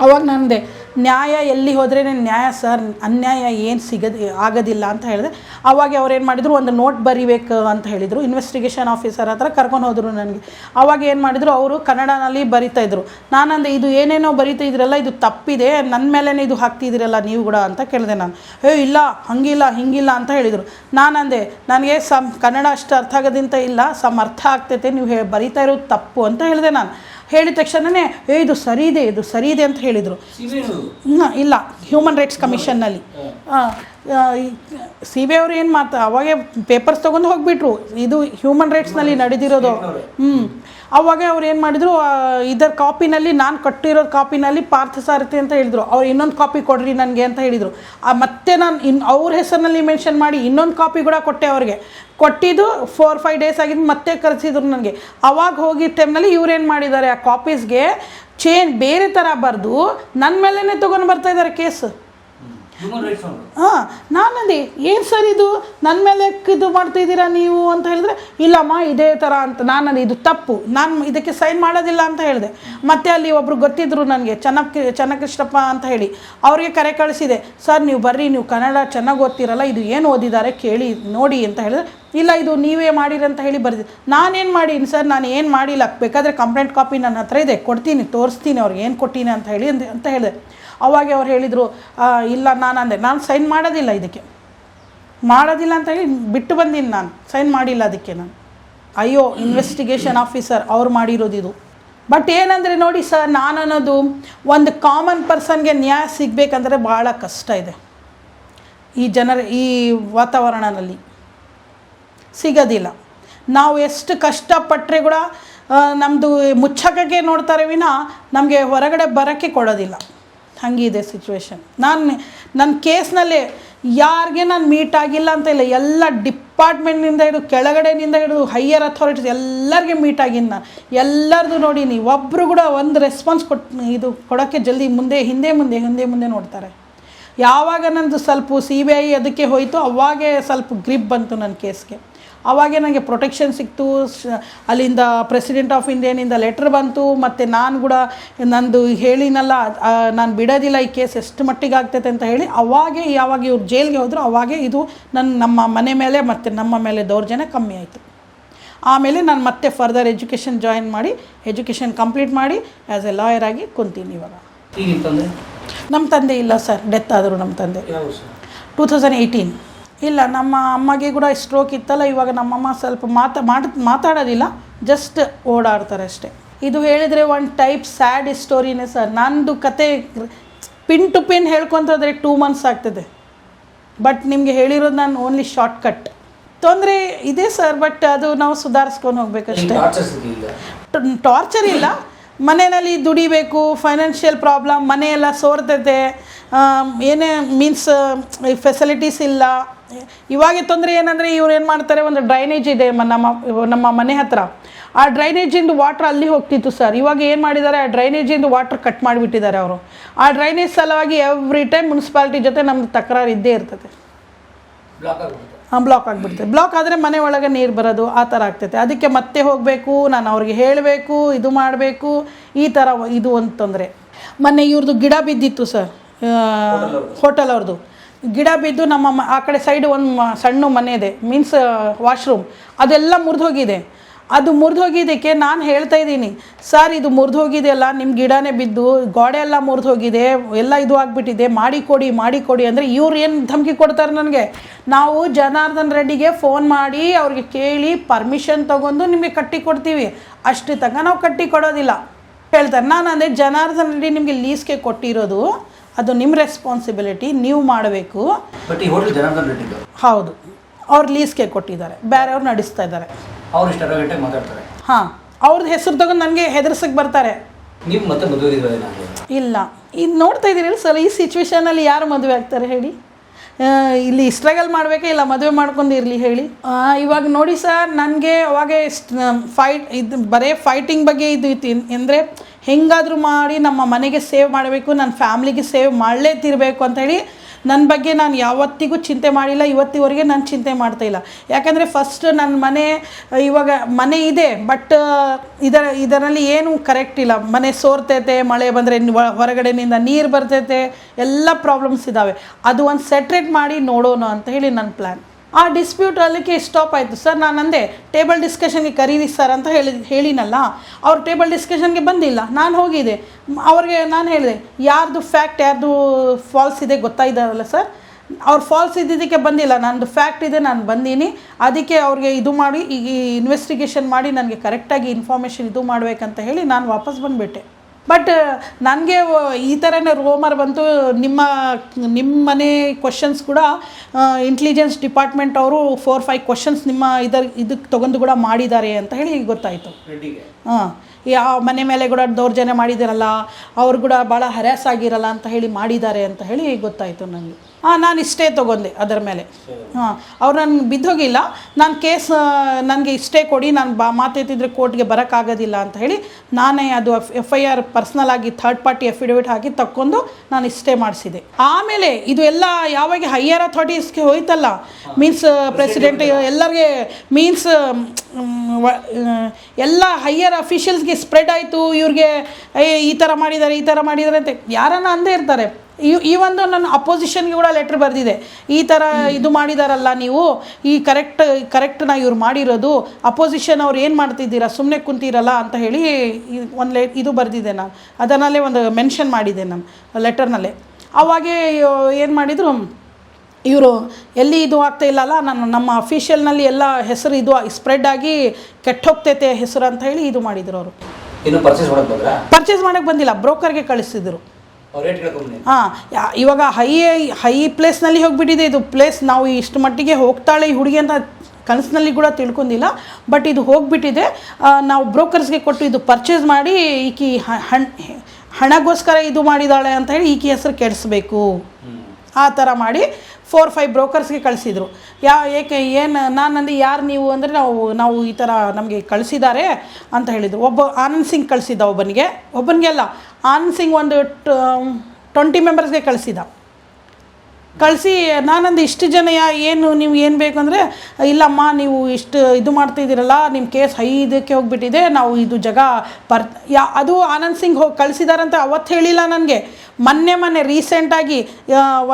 ಅವಾಗ ನಂದೆ ನ್ಯಾಯ ಎಲ್ಲಿ ಹೋದ್ರೇ ನ್ಯಾಯ ಸರ್, ಅನ್ಯಾಯ ಏನು ಸಿಗದ, ಆಗೋದಿಲ್ಲ ಅಂತ ಹೇಳಿದೆ. ಅವಾಗ ಅವ್ರು ಏನು ಮಾಡಿದರು, ಒಂದು ನೋಟ್ ಬರಿಬೇಕು ಅಂತ ಹೇಳಿದರು. ಇನ್ವೆಸ್ಟಿಗೇಷನ್ ಆಫೀಸರ್ ಹತ್ರ ಕರ್ಕೊಂಡು ಹೋದರು ನನಗೆ. ಅವಾಗ ಏನು ಮಾಡಿದರು, ಅವರು ಕನ್ನಡನಲ್ಲಿ ಬರಿತಾ ಇದ್ರು. ನಾನಂದೆ ಇದು ಏನೇನೋ ಬರಿತಾ ಇದ್ರಲ್ಲ, ಇದು ತಪ್ಪಿದೆ. ನನ್ನ ಮೇಲೇ ಇದು ಹಾಕ್ತಿದ್ದೀರಲ್ಲ ನೀವು ಕೂಡ? ಅಂತ ಕೇಳಿದೆ ನಾನು. ಏ, ಇಲ್ಲ, ಹಂಗಿಲ್ಲ, ಹಿಂಗಿಲ್ಲ ಅಂತ ಹೇಳಿದರು. ನಾನಂದೆ ನನಗೆ ಸಮ್ ಕನ್ನಡ ಅಷ್ಟು ಅರ್ಥ ಆಗೋದಿಂತ ಇಲ್ಲ, ಸಮ್ ಅರ್ಥ ಆಗ್ತೈತೆ, ನೀವು ಹೇ, ಬರಿತಾ ಇರೋದು ತಪ್ಪು ಅಂತ ಹೇಳಿದೆ ನಾನು. ಹೇಳಿದ ತಕ್ಷಣವೇ ಏ ಇದು ಸರಿ ಇದೆ ಇದು ಸರಿ ಇದೆ ಅಂತ ಹೇಳಿದರು ಇಲ್ಲ ಹ್ಯೂಮನ್ ರೈಟ್ಸ್ ಕಮಿಷನ್ನಲ್ಲಿ ಸಿ ಬಿ ಅವರು ಏನು ಮಾತಾ ಅವಾಗೆ ಪೇಪರ್ಸ್ ತೊಗೊಂಡು ಹೋಗಿಬಿಟ್ರು. ಇದು ಹ್ಯೂಮನ್ ರೈಟ್ಸ್ನಲ್ಲಿ ನಡೆದಿರೋದು. ಹ್ಞೂ ಅವಾಗ ಅವ್ರು ಏನು ಮಾಡಿದರು ಇದರ ಕಾಪಿನಲ್ಲಿ, ನಾನು ಕಟ್ಟಿರೋ ಕಾಪಿನಲ್ಲಿ ಪಾರ್ಥಸಾರಥಿ ಅಂತ ಹೇಳಿದರು. ಅವ್ರು ಇನ್ನೊಂದು ಕಾಪಿ ಕೊಡ್ರಿ ನನಗೆ ಅಂತ ಹೇಳಿದರು. ಮತ್ತೆ ನಾನು ಇನ್, ಅವ್ರ ಹೆಸರಿನಲ್ಲಿ ಮೆನ್ಷನ್ ಮಾಡಿ ಇನ್ನೊಂದು ಕಾಪಿ ಕೂಡ ಕೊಟ್ಟೆ ಅವ್ರಿಗೆ. ಕೊಟ್ಟಿದ್ದು ಫೋರ್ ಫೈವ್ ಡೇಸ್ ಆಗಿದ್ದು ಮತ್ತೆ ಕರೆಸಿದ್ರು ನನಗೆ. ಅವಾಗ ಹೋಗಿದ್ದ ಟೈಮ್ನಲ್ಲಿ ಇವ್ರೇನು ಮಾಡಿದ್ದಾರೆ, ಆ ಕಾಪೀಸ್ಗೆ ಚೇಂಜ್ ಬೇರೆ ಥರ ಬರೆದು ನನ್ನ ಮೇಲೇ ತೊಗೊಂಡು ಬರ್ತಾ ಇದ್ದಾರೆ ಕೇಸ್ ಹಾಂ ನಾನಂದೆ ಏನು ಸರ್ ಇದು? ನನ್ನ ಮೇಲೆ ಇದು ಮಾಡ್ತಿದ್ದೀರಾ ನೀವು ಅಂತ ಹೇಳಿದ್ರೆ, ಇಲ್ಲಮ್ಮ, ಇದೇ ಥರ ಅಂತ ನಾನು ಇದು ತಪ್ಪು. ನಾನು ಇದಕ್ಕೆ ಸೈನ್ ಮಾಡೋದಿಲ್ಲ ಅಂತ ಹೇಳಿದೆ. ಮತ್ತೆ ಅಲ್ಲಿ ಒಬ್ಬರು ಗೊತ್ತಿದ್ರು ನನಗೆ, ಚೆನ್ನಕ್, ಚೆನ್ನಕೃಷ್ಣಪ್ಪ ಅಂತ ಹೇಳಿ. ಅವ್ರಿಗೆ ಕರೆ ಕಳಿಸಿದೆ. ಸರ್, ನೀವು ಬರ್ರಿ, ನೀವು ಕನ್ನಡ ಚೆನ್ನಾಗಿ ಓದ್ತಿರಲ್ಲ, ಇದು ಏನು ಓದಿದ್ದಾರೆ ಕೇಳಿ, ನೋಡಿ ಅಂತ ಹೇಳಿದ್ರೆ ಇಲ್ಲ, ಇದು ನೀವೇ ಮಾಡಿರಿ ಅಂತ ಹೇಳಿ ಬರ್ದಿ. ನಾನೇನು ಮಾಡೀನಿ ಸರ್, ನಾನು ಏನು ಮಾಡಿಲ್ಲ. ಬೇಕಾದರೆ ಕಂಪ್ಲೇಂಟ್ ಕಾಪಿ ನನ್ನ ಹತ್ರ ಇದೆ, ಕೊಡ್ತೀನಿ, ತೋರಿಸ್ತೀನಿ, ಅವ್ರಿಗೆ ಏನು ಕೊಟ್ಟೀನಿ ಅಂತ ಹೇಳಿ ಅಂದೆ- ಅಂತ ಹೇಳಿದೆ. ಅವಾಗೆ ಅವ್ರು ಹೇಳಿದರು ಇಲ್ಲ, ನಾನು ಅಂದೆ, ನಾನು ಸೈನ್ ಮಾಡೋದಿಲ್ಲ ಇದಕ್ಕೆ. ಮಾಡೋದಿಲ್ಲ ಅಂತ ಹೇಳಿ ಬಿಟ್ಟು ಬಂದೀನಿ ನಾನು, ಸೈನ್ ಮಾಡಿಲ್ಲ ಅದಕ್ಕೆ ನಾನು. ಅಯ್ಯೋ ಇನ್ವೆಸ್ಟಿಗೇಷನ್ ಆಫೀಸರ್ ಅವ್ರು ಮಾಡಿರೋದು ಇದು. ಬಟ್ ಏನಂದರೆ ನೋಡಿ ಸರ್, ನಾನು ಅನ್ನೋದು ಒಂದು ಕಾಮನ್ ಪರ್ಸನ್ಗೆ ನ್ಯಾಯ ಸಿಗಬೇಕಂದ್ರೆ ಭಾಳ ಕಷ್ಟ ಇದೆ. ಈ ಜನರ, ಈ ವಾತಾವರಣದಲ್ಲಿ. ಸಿಗೋದಿಲ್ಲ. ನಾವು ಎಷ್ಟು ಕಷ್ಟಪಟ್ಟರೆ ಕೂಡ ನಮ್ಮದು ಮುಚ್ಚಕಕ್ಕೆ ನೋಡ್ತಾರೆ ವಿನ ನಮಗೆ ಹೊರಗಡೆ ಬರೋಕ್ಕೆ ಕೊಡೋದಿಲ್ಲ. ಹಾಗಿದೆ ಸಿಚುವೇಶನ್ ನಾನು ನನ್ನ ಕೇಸ್ನಲ್ಲಿ ಯಾರಿಗೆ ನಾನು ಮೀಟ್ ಆಗಿಲ್ಲ ಅಂತ ಇಲ್ಲ, ಎಲ್ಲ ಡಿಪಾರ್ಟ್ಮೆಂಟ್ನಿಂದ ಹಿಡಿದು ಕೆಳಗಡೆನಿಂದ ಹಿಡಿದು ಹೈಯರ್ ಅಥಾರಿಟೀಸ್ ಎಲ್ಲರಿಗೆ ಮೀಟ್ ಆಗಿದ್ದು ನಾನು ಎಲ್ಲರದು ನೋಡೀನಿ. ಒಬ್ಬರು ಕೂಡ ಒಂದು ರೆಸ್ಪಾನ್ಸ್ ಕೊಟ್ಟು ಇದು ಕೊಡೋಕ್ಕೆ ಜಲ್ದಿ ಮುಂದೆ, ಹಿಂದೆ ಮುಂದೆ ಹಿಂದೆ ಮುಂದೆ ನೋಡ್ತಾರೆ. ಯಾವಾಗ ನನ್ನದು ಸ್ವಲ್ಪ ಸಿ ಬಿ ಐ ಅದಕ್ಕೆ ಹೋಯಿತು, ಅವಾಗೇ ಸ್ವಲ್ಪ ಗ್ರಿಪ್ ಬಂತು ನನ್ನ ಕೇಸ್ಗೆ. ಅವಾಗೇ ನನಗೆ ಪ್ರೊಟೆಕ್ಷನ್ ಸಿಕ್ತು. ಅಲ್ಲಿಂದ ಪ್ರೆಸಿಡೆಂಟ್ ಆಫ್ ಇಂಡಿಯಾನಿಂದ ಲೆಟ್ರ್ ಬಂತು. ಮತ್ತು ನಾನು ಕೂಡ ನಂದು ಹೇಳಿನಲ್ಲ ನಾನು ಬಿಡೋದಿಲ್ಲ ಈ ಕೇಸ್ ಎಷ್ಟು ಮಟ್ಟಿಗೆ ಆಗ್ತೈತೆ ಅಂತ ಹೇಳಿ ಅವಾಗೇ ಯಾವಾಗ ಇವ್ರು ಜೈಲಿಗೆ ಹೋದರು ಅವಾಗೇ ಇದು ನನ್ನ ನಮ್ಮ ಮನೆ ಮೇಲೆ ಮತ್ತು ನಮ್ಮ ಮೇಲೆ ದೌರ್ಜನ್ಯ ಕಮ್ಮಿ ಆಯಿತು. ಆಮೇಲೆ ನಾನು ಮತ್ತೆ ಫರ್ದರ್ ಎಜುಕೇಷನ್ ಜಾಯಿನ್ ಮಾಡಿ ಎಜುಕೇಷನ್ ಕಂಪ್ಲೀಟ್ ಮಾಡಿ ಆ್ಯಸ್ ಎ ಲಾಯರ್ ಆಗಿ ಕುಂತೀನಿ ಇವಾಗ. ನಮ್ಮ ತಂದೆ? ಇಲ್ಲ ಸರ್ ಡೆತ್ ಆದರು ನಮ್ಮ ತಂದೆ. ಟೂ ತೌಸಂಡ್ ಏಯ್ಟೀನ್ ಇಲ್ಲ ನಮ್ಮ ಅಮ್ಮಗೆ ಕೂಡ ಸ್ಟ್ರೋಕ್ ಇತ್ತಲ್ಲ ಇವಾಗ ನಮ್ಮಮ್ಮ ಸ್ವಲ್ಪ ಮಾತಾ ಮಾಡ ಮಾತಾಡೋದಿಲ್ಲ ಜಸ್ಟ್ ಓಡಾಡ್ತಾರೆ ಅಷ್ಟೇ. ಇದು ಹೇಳಿದರೆ ಒಂದು ಟೈಪ್ ಸ್ಯಾಡ್ ಸ್ಟೋರಿನೇ ಸರ್. ನಂದು ಕತೆ ಪಿನ್ ಟು ಪಿನ್ ಹೇಳ್ಕೊತಂದ್ರೆ ಟೂ ಮಂತ್ಸ್ ಆಗ್ತದೆ. ಬಟ್ ನಿಮಗೆ ಹೇಳಿರೋದು ನಾನು ಓನ್ಲಿ ಶಾರ್ಟ್ ಕಟ್ ತೊಂದರೆ ಇದೆ ಸರ್ ಬಟ್ ಅದು ನಾವು ಸುಧಾರಿಸ್ಕೊಂಡು ಹೋಗ್ಬೇಕಷ್ಟೇ ಟಾರ್ಚರ್ ಇಲ್ಲ? ಮನೆಯಲ್ಲಿ ದುಡಿಬೇಕು ಫೈನಾನ್ಷಿಯಲ್ ಪ್ರಾಬ್ಲಮ್ ಮನೆಯೆಲ್ಲ ಸೋರ್ತೈತೆ ಏನೇ ಮೀನ್ಸ್ ಫೆಸಿಲಿಟೀಸ್ ಇಲ್ಲ. ಇವಾಗ ತೊಂದರೆ ಏನಂದರೆ ಇವ್ರು ಏನು ಮಾಡ್ತಾರೆ ಒಂದು ಡ್ರೈನೇಜ್ ಇದೆ ನಮ್ಮ ನಮ್ಮ ಮನೆ ಹತ್ರ. ಆ ಡ್ರೈನೇಜಿಂದು ವಾಟ್ರ್ ಅಲ್ಲಿ ಹೋಗ್ತಿತ್ತು ಸರ್ ಇವಾಗ ಏನು ಮಾಡಿದ್ದಾರೆ ಆ ಡ್ರೈನೇಜಿಂದು ವಾಟ್ರ್ ಕಟ್ ಮಾಡಿಬಿಟ್ಟಿದ್ದಾರೆ ಅವರು. ಆ ಡ್ರೈನೇಜ್ ಸಲುವಾಗಿ ಎವ್ರಿ ಟೈಮ್ ಮುನ್ಸಿಪಾಲ್ಟಿ ಜೊತೆ ನಮ್ದು ತಕರಾರು ಇದ್ದೇ ಇರ್ತದೆ. ಬ್ಲಾಕ್ ಆಗ್ಬಿಡುತ್ತೆ. ಬ್ಲಾಕ್ ಆಗಿಬಿಡ್ತದೆ ಬ್ಲಾಕ್ ಆದರೆ ಮನೆ ಒಳಗೆ ನೀರು ಬರೋದು ಆ ಥರ ಆಗ್ತೈತೆ. ಅದಕ್ಕೆ ಮತ್ತೆ ಹೋಗಬೇಕು ನಾನು ಅವ್ರಿಗೆ ಹೇಳಬೇಕು ಇದು ಮಾಡಬೇಕು ಈ ಥರ ಇದು ಒಂದು ತೊಂದರೆ. ಮೊನ್ನೆ ಇವ್ರದ್ದು ಗಿಡ ಬಿದ್ದಿತ್ತು ಸರ್ ಹೋಟೆಲ್ ಅವ್ರದ್ದು ಗಿಡ ಬಿದ್ದು ನಮ್ಮ ಆ ಕಡೆ ಸೈಡ್ ಒಂದು ಸಣ್ಣ ಮನೆ ಇದೆ. ಮೀನ್ಸ್ ವಾಶ್ರೂಮ್ ಅದೆಲ್ಲ ಮುರಿದು ಹೋಗಿದೆ ಅದು ಮುರಿದು ಹೋಗಿದ್ದಕ್ಕೆ ನಾನು ಹೇಳ್ತಾ ಇದ್ದೀನಿ, ಸರ್, ಇದು ಮುರಿದು ಹೋಗಿದೆಯಲ್ಲ ನಿಮ್ಮ ಗಿಡನೇ ಬಿದ್ದು, ಗೋಡೆ ಎಲ್ಲ ಮುರಿದು ಹೋಗಿದೆ ಎಲ್ಲ ಇದು ಆಗಿಬಿಟ್ಟಿದೆ ಮಾಡಿಕೊಡಿ ಮಾಡಿಕೊಡಿ ಅಂದರೆ ಇವ್ರು ಏನು ಧಮಕಿ ಕೊಡ್ತಾರೆ ನನಗೆ? ನಾವು ಜನಾರ್ದನ್ ರೆಡ್ಡಿಗೆ ಫೋನ್ ಮಾಡಿ, ಅವ್ರಿಗೆ ಕೇಳಿ ಪರ್ಮಿಷನ್ ತೊಗೊಂಡು ನಿಮಗೆ ಕಟ್ಟಿ ಕೊಡ್ತೀವಿ. ಅಷ್ಟು ತನಕ ನಾವು ಕಟ್ಟಿ ಕೊಡೋದಿಲ್ಲ. ಹೇಳ್ತಾರೆ. ನಾನು ಅಂದರೆ ಜನಾರ್ದನ್ ರೆಡ್ಡಿ ನಿಮಗೆ ಲೀಸ್ಗೆ ಕೊಟ್ಟಿರೋದು ಅದು ನಿಮ್ಮ ರೆಸ್ಪಾನ್ಸಿಬಿಲಿಟಿ ನೀವು ಮಾಡಬೇಕು. ಬಟ್ ಈ ಹೋಟೆಲ್ ಜನಾರ್ದನ್ ರೆಡ್ಡಿದ್ದು ಹೌದು. ಅವ್ರು ಲೀಸ್ಗೆ ಕೊಟ್ಟಿದ್ದಾರೆ. ಬೇರೆಯವ್ರು ನಡೆಸ್ತಾ ಇದ್ದಾರೆ. ಅವ್ರು ಇಷ್ಟು ಅರಗಂಟೆಗೆ ಮಾತಾಡ್ತಾರೆ. ಹಾಂ ಅವ್ರದ್ದು ಹೆಸರು ತಗೊಂಡು ನನಗೆ ಹೆದರ್ಸಕ್ಕೆ ಬರ್ತಾರೆ. ನೀವು ಮತ್ತೆ ಮದುವೆ ಇರೋದಿಲ್ಲ ಇಲ್ಲ. ಇದು ನೋಡ್ತಾ ಇದ್ದೀರಿ ಸರ್ ಈ ಸಿಚುವೇಶನಲ್ಲಿ ಯಾರು ಮದುವೆ ಆಗ್ತಾರೆ ಹೇಳಿ? ಇಲ್ಲಿ ಸ್ಟ್ರಗಲ್ ಮಾಡಬೇಕೇ ಇಲ್ಲ ಮದುವೆ ಮಾಡ್ಕೊಂಡು ಇರಲಿ ಹೇಳಿ. ಇವಾಗ ನೋಡಿ ಸರ್ ನನಗೆ ಅವಾಗ ಫೈಟ್ ಇದು ಬರೀ ಫೈಟಿಂಗ್ ಬಗ್ಗೆ ಇದು ಇತ್ತು. ಅಂದರೆ ಹೆಂಗಾದರೂ ಮಾಡಿ ನಮ್ಮ ಮನೆಗೆ ಸೇವ್ ಮಾಡಬೇಕು, ನನ್ನ ಫ್ಯಾಮ್ಲಿಗೆ ಸೇವ್ ಮಾಡಲೇ ತಿರಬೇಕು ಅಂತ ಹೇಳಿ ನನ್ನ ಬಗ್ಗೆ ನಾನು ಯಾವತ್ತಿಗೂ ಚಿಂತೆ ಮಾಡಿಲ್ಲ, ಇವತ್ತಿವರೆಗೆ ನಾನು ಚಿಂತೆ ಮಾಡ್ತಾ ಇಲ್ಲ. ಯಾಕಂದರೆ ಫಸ್ಟ್ ನನ್ನ ಮನೆ, ಇವಾಗ ಮನೆ ಇದೆ ಬಟ್ ಇದರ, ಇದರಲ್ಲಿ ಏನು ಕರೆಕ್ಟ್ ಇಲ್ಲ. ಮನೆ ಸೋರ್ತೈತೆ, ಮಳೆ ಬಂದರೆ ಹೊರಗಡೆನಿಂದ ನೀರು ಬರ್ತೈತೆ, ಎಲ್ಲ ಪ್ರಾಬ್ಲಮ್ಸ್ ಇದ್ದಾವೆ ಅದು ಒಂದು ಸೆಟ್ರೇಟ್ ಮಾಡಿ ನೋಡೋಣ ಅಂತ ಹೇಳಿ ನನ್ನ ಪ್ಲ್ಯಾನ್ ಆ ಡಿಸ್ಪ್ಯೂಟ್ ಅಲ್ಲಿಗೆ ಸ್ಟಾಪ್ ಆಯಿತು. ಸರ್ ನಾನು ಅಂದೆ ಟೇಬಲ್ ಡಿಸ್ಕಷನ್ಗೆ ಕರೀರಿ ಸರ್ ಅಂತ ಹೇಳಿ ಹೇಳಿನಲ್ಲ. ಅವ್ರು ಟೇಬಲ್ ಡಿಸ್ಕಷನ್ಗೆ ಬಂದಿಲ್ಲ. ನಾನು ಹೋಗಿದ್ದೆ. ಮ್, ಅವ್ರಿಗೆ ನಾನು ಹೇಳಿದೆ ಯಾರ್ದು ಫ್ಯಾಕ್ಟ್ ಯಾರ್ದು ಫಾಲ್ಸ್ ಇದೆ ಗೊತ್ತಾಯಿದ್ದಾರಲ್ಲ ಸರ್ ಅವ್ರು ಫಾಲ್ಸ್ ಇದ್ದಿದ್ದಕ್ಕೆ ಬಂದಿಲ್ಲ. ನನ್ನದು ಫ್ಯಾಕ್ಟ್ ಇದೆ ನಾನು ಬಂದೀನಿ. ಅದಕ್ಕೆ ಅವ್ರಿಗೆ ಇದು ಮಾಡಿ ಈಗ ಇನ್ವೆಸ್ಟಿಗೇಷನ್ ಮಾಡಿ ನನಗೆ ಕರೆಕ್ಟಾಗಿ ಇನ್ಫಾರ್ಮೇಷನ್ ಇದು ಮಾಡಬೇಕಂತ ಹೇಳಿ ನಾನು ವಾಪಸ್ ಬಂದುಬಿಟ್ಟೆ. ಬಟ್ ನನಗೆ ಈ ಥರನೇ ರೋಮರ್ ಬಂತು. ನಿಮ್ಮ ನಿಮ್ಮ ಮನೆ ಕ್ವಶನ್ಸ್ ಕೂಡ ಇಂಟೆಲಿಜೆನ್ಸ್ ಡಿಪಾರ್ಟ್ಮೆಂಟ್ ಅವರು ಫೋರ್ ಫೈವ್ ಕ್ವಶನ್ಸ್ ನಿಮ್ಮ ಇದರ ಇದಕ್ಕೆ ತೊಗೊಂಡು ಕೂಡ ಮಾಡಿದ್ದಾರೆ ಅಂತ ಹೇಳಿ ಗೊತ್ತಾಯಿತು. ಹಾಂ. ಯಾವ ಮನೆ ಮೇಲೆ ಕೂಡ ದೌರ್ಜನ್ಯ ಮಾಡಿದಿರಲ್ಲ ಅವ್ರು ಕೂಡ ಭಾಳ ಹರ್ಯಾಸ್ ಆಗಿರಲ್ಲ ಅಂತ ಹೇಳಿ ಮಾಡಿದ್ದಾರೆ ಅಂತ ಹೇಳಿ ಗೊತ್ತಾಯಿತು ನನಗೆ ಹಾಂ ನಾನು ಇಷ್ಟೇ ತೊಗೊಂಡೆ ಅದರ ಮೇಲೆ. ಹಾಂ ಅವ್ರು ನನಗೆ ಬಿದ್ದೋಗಿಲ್ಲ. ನಾನು ಕೇಸ್ ನನಗೆ ಇಷ್ಟೇ ಕೊಡಿ ನಾನು ಬಾ ಮಾತೆತ್ತಿದ್ರೆ ಕೋರ್ಟ್ಗೆ ಬರೋಕ್ಕಾಗೋದಿಲ್ಲ ಅಂತ ಹೇಳಿ ನಾನೇ ಅದು ಎಫ್ ಐ ಆರ್ ಪರ್ಸ್ನಲ್ ಆಗಿ ಥರ್ಡ್ ಪಾರ್ಟಿ ಅಫಿಡವಿಟ್ ಹಾಕಿ ತಕ್ಕೊಂಡು ನಾನು ಇಷ್ಟೇ ಮಾಡಿಸಿದೆ. ಆಮೇಲೆ ಇದು ಎಲ್ಲ ಯಾವಾಗ ಹೈಯರ್ ಅಥಾರಿಟೀಸ್ಗೆ ಹೋಯ್ತಲ್ಲ ಮೀನ್ಸ್ ಪ್ರೆಸಿಡೆಂಟ್ ಎಲ್ಲರಿಗೆ ಮೀನ್ಸ್ ಎಲ್ಲ ಹೈಯರ್ ಅಫಿಷಿಯಲ್ಸ್ಗೆ ಸ್ಪ್ರೆಡ್ ಆಯಿತು ಇವ್ರಿಗೆ ಏ ಈ ಥರ ಮಾಡಿದ್ದಾರೆ ಈ ಥರ ಮಾಡಿದ್ದಾರೆ ಅಂತ ಯಾರನ್ನ ಅಂದೇ ಇರ್ತಾರೆ. ಈ ಈ ಒಂದು ನನ್ನ ಅಪೋಸಿಷನ್ಗೆ ಕೂಡ ಲೆಟ್ರ್ ಬರೆದಿದೆ. ಈ ಥರ ಇದು ಮಾಡಿದಾರಲ್ಲ ನೀವು ಈ ಕರೆಕ್ಟ್ ಕರೆಕ್ಟ್ನ ಇವ್ರು ಮಾಡಿರೋದು ಅಪೋಸಿಷನ್ ಅವ್ರು ಏನು ಮಾಡ್ತಿದ್ದೀರಾ ಸುಮ್ಮನೆ ಕುಂತೀರಲ್ಲ ಅಂತ ಹೇಳಿ ಒಂದು ಲೆ ಇದು ಬರೆದಿದೆ ನಾನು ಅದನ್ನಲ್ಲೇ ಒಂದು ಮೆನ್ಷನ್ ಮಾಡಿದೆ ನಾನು ಲೆಟರ್ನಲ್ಲೇ ಅವಾಗೇ ಏನು ಮಾಡಿದರು ಇವರು ಎಲ್ಲಿ ಇದು ಆಗ್ತಾ ಇಲ್ಲಲ್ಲ ನಾನು ನಮ್ಮ ಅಫೀಷಿಯಲ್ನಲ್ಲಿ ಎಲ್ಲ ಹೆಸರು ಇದು ಸ್ಪ್ರೆಡ್ ಆಗಿ ಕೆಟ್ಟೋಗ್ತೈತೆ ಹೆಸರು ಅಂತ ಹೇಳಿ ಇದು ಮಾಡಿದರು ಅವರು. ಪರ್ಚೇಸ್ ಮಾಡೋಕ್ಕೆ ಬಂದಿಲ್ಲ ಬ್ರೋಕರ್ಗೆ ಕಳಿಸಿದರು ಹಾಂ ಇವಾಗ ಹೈ ಹೈ ಪ್ಲೇಸ್ನಲ್ಲಿ ಹೋಗಿಬಿಟ್ಟಿದೆ. ಇದು ಪ್ಲೇಸ್ ನಾವು ಇಷ್ಟು ಮಟ್ಟಿಗೆ ಹೋಗ್ತಾಳೆ ಈ ಹುಡುಗಿ ಅಂತ ಕನಸಿನಲ್ಲಿ ಕೂಡ ತಿಳ್ಕೊಂಡಿಲ್ಲ. ಬಟ್ ಇದು ಹೋಗಿಬಿಟ್ಟಿದೆ. ನಾವು ಬ್ರೋಕರ್ಸ್ಗೆ ಕೊಟ್ಟು ಇದು ಪರ್ಚೇಸ್ ಮಾಡಿ ಈಕಿ ಹಣಗೋಸ್ಕರ ಇದು ಮಾಡಿದಾಳೆ ಅಂತ ಹೇಳಿ ಈಕಿ ಹೆಸರು ಕೆಡಿಸ್ಬೇಕು. ಆ ಥರ ಮಾಡಿ ಫೋರ್ ಫೈವ್ ಬ್ರೋಕರ್ಸ್ಗೆ ಕಳಿಸಿದರು. ಯಾ, ಏಕೆ, ಏನು, ನಾನು ಯಾರು ನೀವು ಅಂದರೆ ನಾವು ನಾವು ಈ ಥರ ನಮಗೆ ಕಳಿಸಿದ್ದಾರೆ ಅಂತ ಹೇಳಿದರು. ಒಬ್ಬ ಆನಂದ್ ಸಿಂಗ್ ಕಳಿಸಿದ್ದ ಒಬ್ಬನಿಗೆ. ಒಬ್ಬನಿಗೆ ಅಲ್ಲ ಆನಂದ್ ಸಿಂಗ್ ಒಂದು ಟ್ವೆಂಟಿ ಮೆಂಬರ್ಸ್ಗೆ ಕಳಿಸಿದ. ಕಳಿಸಿ, ನಾನಂದು ಇಷ್ಟು ಜನ ಯಾ, ಏನು ನೀವು ಏನು ಬೇಕು ಅಂದರೆ, ಇಲ್ಲಮ್ಮ, ನೀವು ಇಷ್ಟು ಇದು ಮಾಡ್ತಿದ್ದೀರಲ್ಲ ನಿಮ್ಮ ಕೇಸ್ ಐದಕ್ಕೆ ಹೋಗಿಬಿಟ್ಟಿದೆ, ನಾವು ಇದು ಜಗ ಪರ್ ಯಾ, ಅದು ಆನಂದ್ ಸಿಂಗ್ ಹೋಗಿ ಕಳಿಸಿದಾರಂತ ಅವತ್ತು ಹೇಳಿಲ್ಲ ನನಗೆ. ಮೊನ್ನೆ ಮೊನ್ನೆ ರೀಸೆಂಟಾಗಿ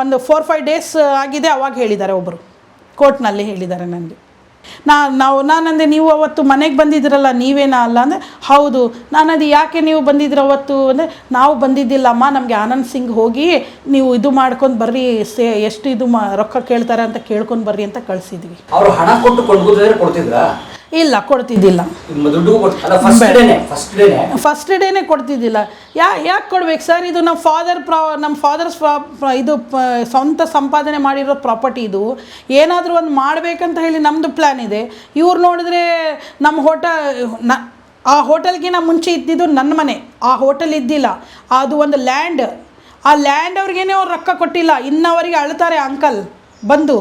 ಒಂದು ಫೋರ್ ಫೈವ್ ಡೇಸ್ ಆಗಿದೆ ಅವಾಗ ಹೇಳಿದ್ದಾರೆ ಒಬ್ಬರು ಕೋರ್ಟ್ನಲ್ಲಿ ಹೇಳಿದ್ದಾರೆ ನನಗೆ. ನಾ ನಾವು ನಾನಂದೆ ನೀವು ಅವತ್ತು ಮನೆಗೆ ಬಂದಿದ್ರಲ್ಲ, ನೀವೇನಾ ಅಲ್ಲ ಅಂದರೆ, ಹೌದು. ನಾನದು ಯಾಕೆ ನೀವು ಬಂದಿದ್ರ ಅವತ್ತು ಅಂದರೆ, ನಾವು ಬಂದಿದ್ದಿಲ್ಲಮ್ಮ ನಮಗೆ ಆನಂದ್ ಸಿಂಗ್ ಹೋಗಿ ನೀವು ಇದು ಮಾಡ್ಕೊಂಡು ಬರ್ರಿ, ಸೇ ಎಷ್ಟು ಇದು ಮಾ ರೊಕ್ಕ ಕೇಳ್ತಾರೆ ಅಂತ ಕೇಳ್ಕೊಂಡು ಬರ್ರಿ ಅಂತ ಕಳಿಸಿದ್ವಿ. ಅವರು ಹಣ ಕೊಟ್ಟು ಕೊಡ್ತಿದ್ರಾ? ಇಲ್ಲ ಕೊಡ್ತಿದ್ದಿಲ್ಲ. ಫಸ್ಟ್ ಡೇನೆ ಕೊಡ್ತಿದ್ದಿಲ್ಲ. ಯಾ ಯಾಕೆ ಕೊಡ್ಬೇಕು ಸರ್ ಇದು ನಮ್ಮ ಫಾದರ್ ಪ್ರಾ ನಮ್ಮ ಫಾದರ್ಸ್ ಇದು ಸ್ವಂತ ಸಂಪಾದನೆ ಮಾಡಿರೋ ಪ್ರಾಪರ್ಟಿ ಇದು. ಏನಾದರೂ ಒಂದು ಮಾಡಬೇಕಂತ ಹೇಳಿ ನಮ್ಮದು ಪ್ಲ್ಯಾನ್ ಇದೆ. ಇವ್ರು ನೋಡಿದ್ರೆ ನಮ್ಮ ಹೋಟ ನ ಆ ಹೋಟೆಲ್ಗಿನ ಮುಂಚೆ ಇದ್ದಿದ್ದು ನನ್ನ ಮನೆ. ಆ ಹೋಟೆಲ್ ಇದ್ದಿಲ್ಲ. ಅದು ಒಂದು ಲ್ಯಾಂಡ್ ಆ ಲ್ಯಾಂಡ್ ಅವ್ರಿಗೇನೆ ಅವ್ರು ರೊಕ್ಕ ಕೊಟ್ಟಿಲ್ಲ. ಇನ್ನವರಿಗೆ ಅಳ್ತಾರೆ ಅಂಕಲ್ ಬಂದು.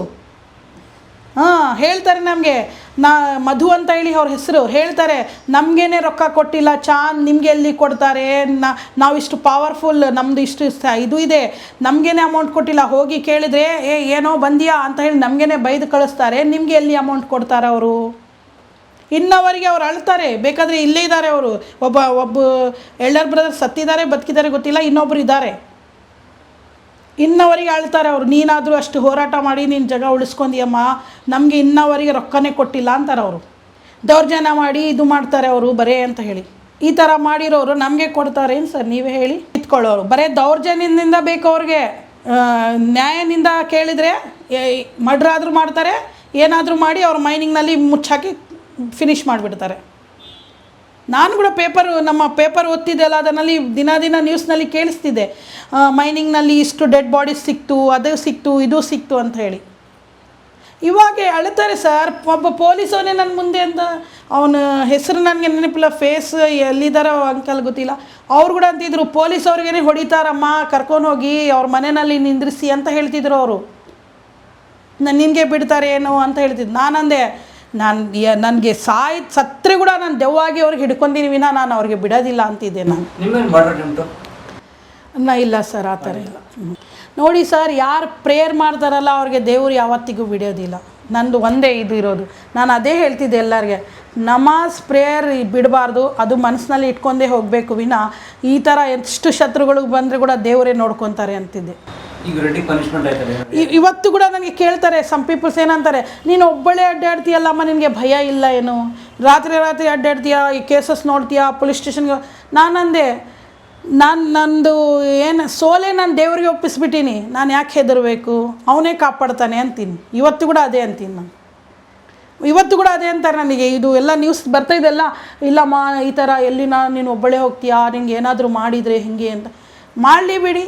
ಹಾಂ ಹೇಳ್ತಾರೆ ನಮಗೆ. ನಾ ಮಧು ಅಂತ ಹೇಳಿ ಅವ್ರ ಹೆಸರು, ಹೇಳ್ತಾರೆ, ನಮಗೇನೆ ರೊಕ್ಕ ಕೊಟ್ಟಿಲ್ಲ, ಚಾನ್ ನಿಮಗೆ ಎಲ್ಲಿ ಕೊಡ್ತಾರೆ? ನಾ ನಾವಿಷ್ಟು ಪವರ್ಫುಲ್ ನಮ್ಮದು ಇಷ್ಟು ಇದು ಇದೆ. ನಮಗೇನೆ ಅಮೌಂಟ್ ಕೊಟ್ಟಿಲ್ಲ, ಹೋಗಿ ಕೇಳಿದರೆ, ಏ, ಏನೋ ಬಂದಿಯಾ? ಅಂತ ಹೇಳಿ ನಮಗೇನೆ ಬೈದು ಕಳಿಸ್ತಾರೆ, ನಿಮಗೆ ಎಲ್ಲಿ ಅಮೌಂಟ್ ಕೊಡ್ತಾರೆ ಅವರು? ಇನ್ನವರಿಗೆ ಅವ್ರು ಅಳ್ತಾರೆ, ಬೇಕಾದರೆ ಇಲ್ಲೇ ಇದ್ದಾರೆ ಅವರು. ಒಬ್ಬ ಒಬ್ಬ ಎಲ್ಡರ್ ಬ್ರದರ್ ಸತ್ತಿದ್ದಾರೆ, ಬದುಕಿದ್ದಾರೆ, ಗೊತ್ತಿಲ್ಲ ಇನ್ನೊಬ್ಬರು ಇದ್ದಾರೆ. ಇನ್ನವರಿಗೆ ಅಳ್ತಾರೆ ಅವರು. ನೀನಾದರೂ ಅಷ್ಟು ಹೋರಾಟ ಮಾಡಿ ನೀನು ಜಾಗ ಉಳಿಸ್ಕೊಂದಿಯಮ್ಮ ನಮಗೆ ಇನ್ನವರಿಗೆ ರೊಕ್ಕನೇ ಕೊಟ್ಟಿಲ್ಲ ಅಂತಾರೆ ಅವರು. ದೌರ್ಜನ್ಯ ಮಾಡಿ ಇದು ಮಾಡ್ತಾರೆ ಅವರು ಬರೇ ಅಂತ ಹೇಳಿ. ಈ ಥರ ಮಾಡಿರೋರು ನಮಗೆ ಕೊಡ್ತಾರೆ ಏನು ಸರ್ ನೀವೇ ಹೇಳಿ? ಇಟ್ಕೊಳ್ಳೋರು ಬರೇ ದೌರ್ಜನ್ಯದಿಂದ ಬೇಕು ಅವ್ರಿಗೆ. ನ್ಯಾಯದಿಂದ ಕೇಳಿದರೆ ಮಡ್ರಾದರೂ ಮಾಡ್ತಾರೆ, ಏನಾದರೂ ಮಾಡಿ ಅವ್ರ ಮೈನಿಂಗ್ನಲ್ಲಿ ಮುಚ್ಚಾಕಿ ಫಿನಿಷ್ ಮಾಡಿಬಿಡ್ತಾರೆ. ನಾನು ಕೂಡ ಪೇಪರ್, ನಮ್ಮ ಪೇಪರ್ ಓದ್ತಿದ್ದೆಲ್ಲ ಅದರಲ್ಲಿ ದಿನ ದಿನ ನ್ಯೂಸ್ನಲ್ಲಿ ಕೇಳಿಸ್ತಿದ್ದೆ. ಮೈನಿಂಗ್ನಲ್ಲಿ ಇಷ್ಟು ಡೆಡ್ ಬಾಡೀಸ್ ಸಿಕ್ತು, ಅದು ಸಿಕ್ತು, ಇದು ಸಿಕ್ತು ಅಂತ ಹೇಳಿ. ಇವಾಗ ಅಳ್ತಾರೆ ಸರ್, ಒಬ್ಬ ಪೊಲೀಸವನೇ ನನ್ನ ಮುಂದೆ ಅಂತ, ಅವನ ಹೆಸರು ನನಗೆ ನೆನಪಿಲ್ಲ, ಫೇಸ್ ಎಲ್ಲಿದ್ದಾರೋ ಅಂಕಲ್ ಗೊತ್ತಿಲ್ಲ. ಅವ್ರು ಕೂಡ ಅಂತಿದ್ರು ಪೊಲೀಸ್ ಅವ್ರಿಗೇನೆ ಹೊಡಿತಾರಮ್ಮ, ಕರ್ಕೊಂಡು ಹೋಗಿ, ಅವ್ರ ಮನೆಯಲ್ಲಿ ನಿಂದ್ರಿಸಿ ಅಂತ ಹೇಳ್ತಿದ್ರು ಅವರು. ನಾನು ನಿನಗೆ ಬಿಡ್ತಾರೆ ಏನೋ ಅಂತ ಹೇಳ್ತಿದ್ದು ನಾನಂದೆ ನಾನು ನನಗೆ ಸಾಯ್ ಸತ್ರೆ ಕೂಡ ನಾನು ದೆವ್ವಾಗಿ ಅವ್ರಿಗೆ ಹಿಡ್ಕೊಂಡಿನಿ ವಿನ ನಾನು ಅವ್ರಿಗೆ ಬಿಡೋದಿಲ್ಲ ಅಂತಿದ್ದೆ ನಾನು. ನಿಮ್ಮೇನು ಮರ್ಡರ್ ಅಟೆಂಪ್ಟು ನಾ ಇಲ್ಲ ಸರ್ ಆ ಥರ ಇಲ್ಲ. ನೋಡಿ ಸರ್ ಯಾರು ಪ್ರೇಯರ್ ಮಾಡ್ತಾರಲ್ಲ ಅವ್ರಿಗೆ ದೇವ್ರು ಯಾವತ್ತಿಗೂ ಬಿಡೋದಿಲ್ಲ. ನಂದು ಒಂದೇ ಇದು ಇರೋದು. ನಾನು ಅದೇ ಹೇಳ್ತಿದ್ದೆ ಎಲ್ಲರಿಗೆ ನಮಾಜ್ ಪ್ರೇಯರ್ ಬಿಡಬಾರ್ದು ಅದು ಮನಸ್ಸಿನಲ್ಲಿ ಇಟ್ಕೊಂಡೇ ಹೋಗಬೇಕು ವಿನ. ಈ ಥರ ಎಷ್ಟು ಶತ್ರುಗಳಿಗೆ ಬಂದರೆ ಕೂಡ ದೇವರೇ ನೋಡ್ಕೊತಾರೆ ಅಂತಿದ್ದೆ. ಇವತ್ತು ಕೂಡ ನನಗೆ ಕೇಳ್ತಾರೆ ಸಮ್ ಪೀಪಲ್ಸ್ ಏನಂತಾರೆ, ನೀನು ಒಬ್ಬಳೇ ಅಡ್ಡಾಡ್ತೀಯಲ್ಲಮ್ಮ ನಿನಗೆ ಭಯ ಇಲ್ಲ ಏನು? ರಾತ್ರಿ ರಾತ್ರಿ ಅಡ್ಡಾಡ್ತೀಯಾ, ಈ ಕೇಸಸ್ ನೋಡ್ತೀಯಾ ಪೊಲೀಸ್ ಸ್ಟೇಷನ್ಗೆ ನಾನಂದೆ, ನಾನು ನಂದು ಏನು, ಸೋಲೆ ನಾನು ದೇವರಿಗೆ ಒಪ್ಪಿಸ್ಬಿಟ್ಟೀನಿ, ನಾನು ಯಾಕೆ ಹೆದರಬೇಕು? ಅವನೇ ಕಾಪಾಡ್ತಾನೆ ಅಂತೀನಿ. ಇವತ್ತು ಕೂಡ ಅದೇ ಅಂತೀನಿ ನಾನು. ಇವತ್ತು ಕೂಡ ಅದೇ ಅಂತಾರೆ ನನಗೆ, ಇದು ಎಲ್ಲ ನ್ಯೂಸ್ ಬರ್ತಾ ಇದೆಲ್ಲ ಇಲ್ಲಮ್ಮ, ಈ ಥರ ಎಲ್ಲಿ ನಾನು ನೀನು ಒಬ್ಬಳೇ ಹೋಗ್ತೀಯಾ, ನಿಂಗೆ ಏನಾದರೂ ಮಾಡಿದರೆ ಹೇಗೆ ಅಂತ. ಮಾಡಲಿ ಬಿಡಿ.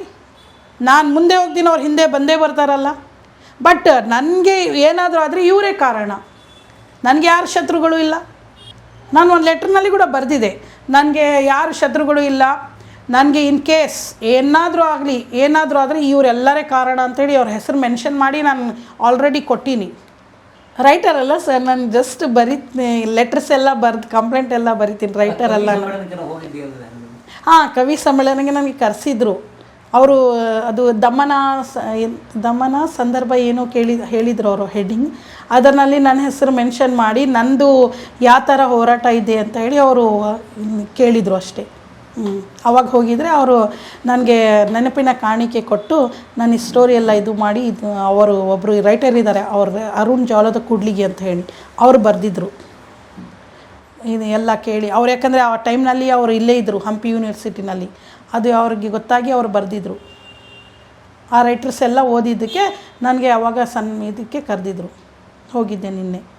ನಾನು ಮುಂದೆ ಹೋಗ್ತೀನಿ ಅವ್ರು ಹಿಂದೆ ಬಂದೇ ಬರ್ತಾರಲ್ಲ. ಬಟ್ ನನಗೆ ಏನಾದರೂ ಆದರೆ ಇವರೇ ಕಾರಣ. ನನಗೆ ಯಾರು ಶತ್ರುಗಳು ಇಲ್ಲ. ನಾನು ಒಂದು ಲೆಟ್ರ್ನಲ್ಲಿ ಕೂಡ ಬರೆದಿದೆ. ನನಗೆ ಯಾರು ಶತ್ರುಗಳು ಇಲ್ಲ. ನನಗೆ ಇನ್ ಕೇಸ್ ಏನಾದರೂ ಆಗಲಿ ಏನಾದರೂ ಆದರೆ ಇವರೆಲ್ಲರೇ ಕಾರಣ ಅಂತೇಳಿ ಅವ್ರ ಹೆಸರು ಮೆನ್ಷನ್ ಮಾಡಿ ನಾನು ಆಲ್ರೆಡಿ ಕೊಟ್ಟೀನಿ. ರೈಟರ್ ಅಲ್ಲ ಸರ್ ನಾನು ಜಸ್ಟ್ ಬರೀ ಲೆಟರ್ಸ್ ಎಲ್ಲ ಬರ್ದು ಕಂಪ್ಲೇಂಟ್ ಎಲ್ಲ ಬರಿತೀನಿ ರೈಟರ್ ಅಲ್ಲ ಹಾಂ ಕವಿ ಸಮ್ಮೇಳನಕ್ಕೆ ನನಗೆ ಕರೆಸಿದ್ರು. ಅವರು, ಅದು ದಮನ ಸ, ದಮನ ಸಂದರ್ಭ ಏನೋ ಕೇಳಿ, ಹೇಳಿದರು ಅವರು ಹೆಡ್ಡಿಂಗ್ ಅದರಲ್ಲಿ ನನ್ನ ಹೆಸರು ಮೆನ್ಷನ್ ಮಾಡಿ, ನಂದು ಯಾವ ಥರ ಹೋರಾಟ ಇದೆ ಅಂತ ಹೇಳಿ ಅವರು ಕೇಳಿದರು ಅಷ್ಟೇ. ಅವಾಗ ಹೋಗಿದರೆ ಅವರು ನನಗೆ ನೆನಪಿನ ಕಾಣಿಕೆ ಕೊಟ್ಟು, ನನ್ನ ಸ್ಟೋರಿ ಎಲ್ಲ ಇದು ಮಾಡಿ, ಇದು ಅವರು ಒಬ್ಬರು ರೈಟರ್ ಇದ್ದಾರೆ, ಅವರು ಅರುಣ್ ಜಾಲದ ಕುಡ್ಲಿಗೆ ಅಂತ ಹೇಳಿ, ಅವರು ಬರೆದಿದ್ರು. ಇದು ಎಲ್ಲ ಕೇಳಿ, ಅವ್ರು ಯಾಕಂದರೆ ಆ ಟೈಮ್ನಲ್ಲಿ ಅವರು ಇಲ್ಲೇ ಇದ್ದರು ಹಂಪಿ ಯೂನಿವರ್ಸಿಟಿನಲ್ಲಿ ಅದು ಅವ್ರಿಗೆ ಗೊತ್ತಾಗಿ ಅವ್ರು ಬರೆದಿದ್ರು. ಆ ರೈಟರ್ಸ್ ಎಲ್ಲ ಓದಿದ್ದಕ್ಕೆ ನನಗೆ ಅವಾಗ ಸಣ್ಣ ಇದಕ್ಕೆ ಕರೆದಿದ್ರು. ಹೋಗಿದ್ದೆ ನಿನ್ನೆ.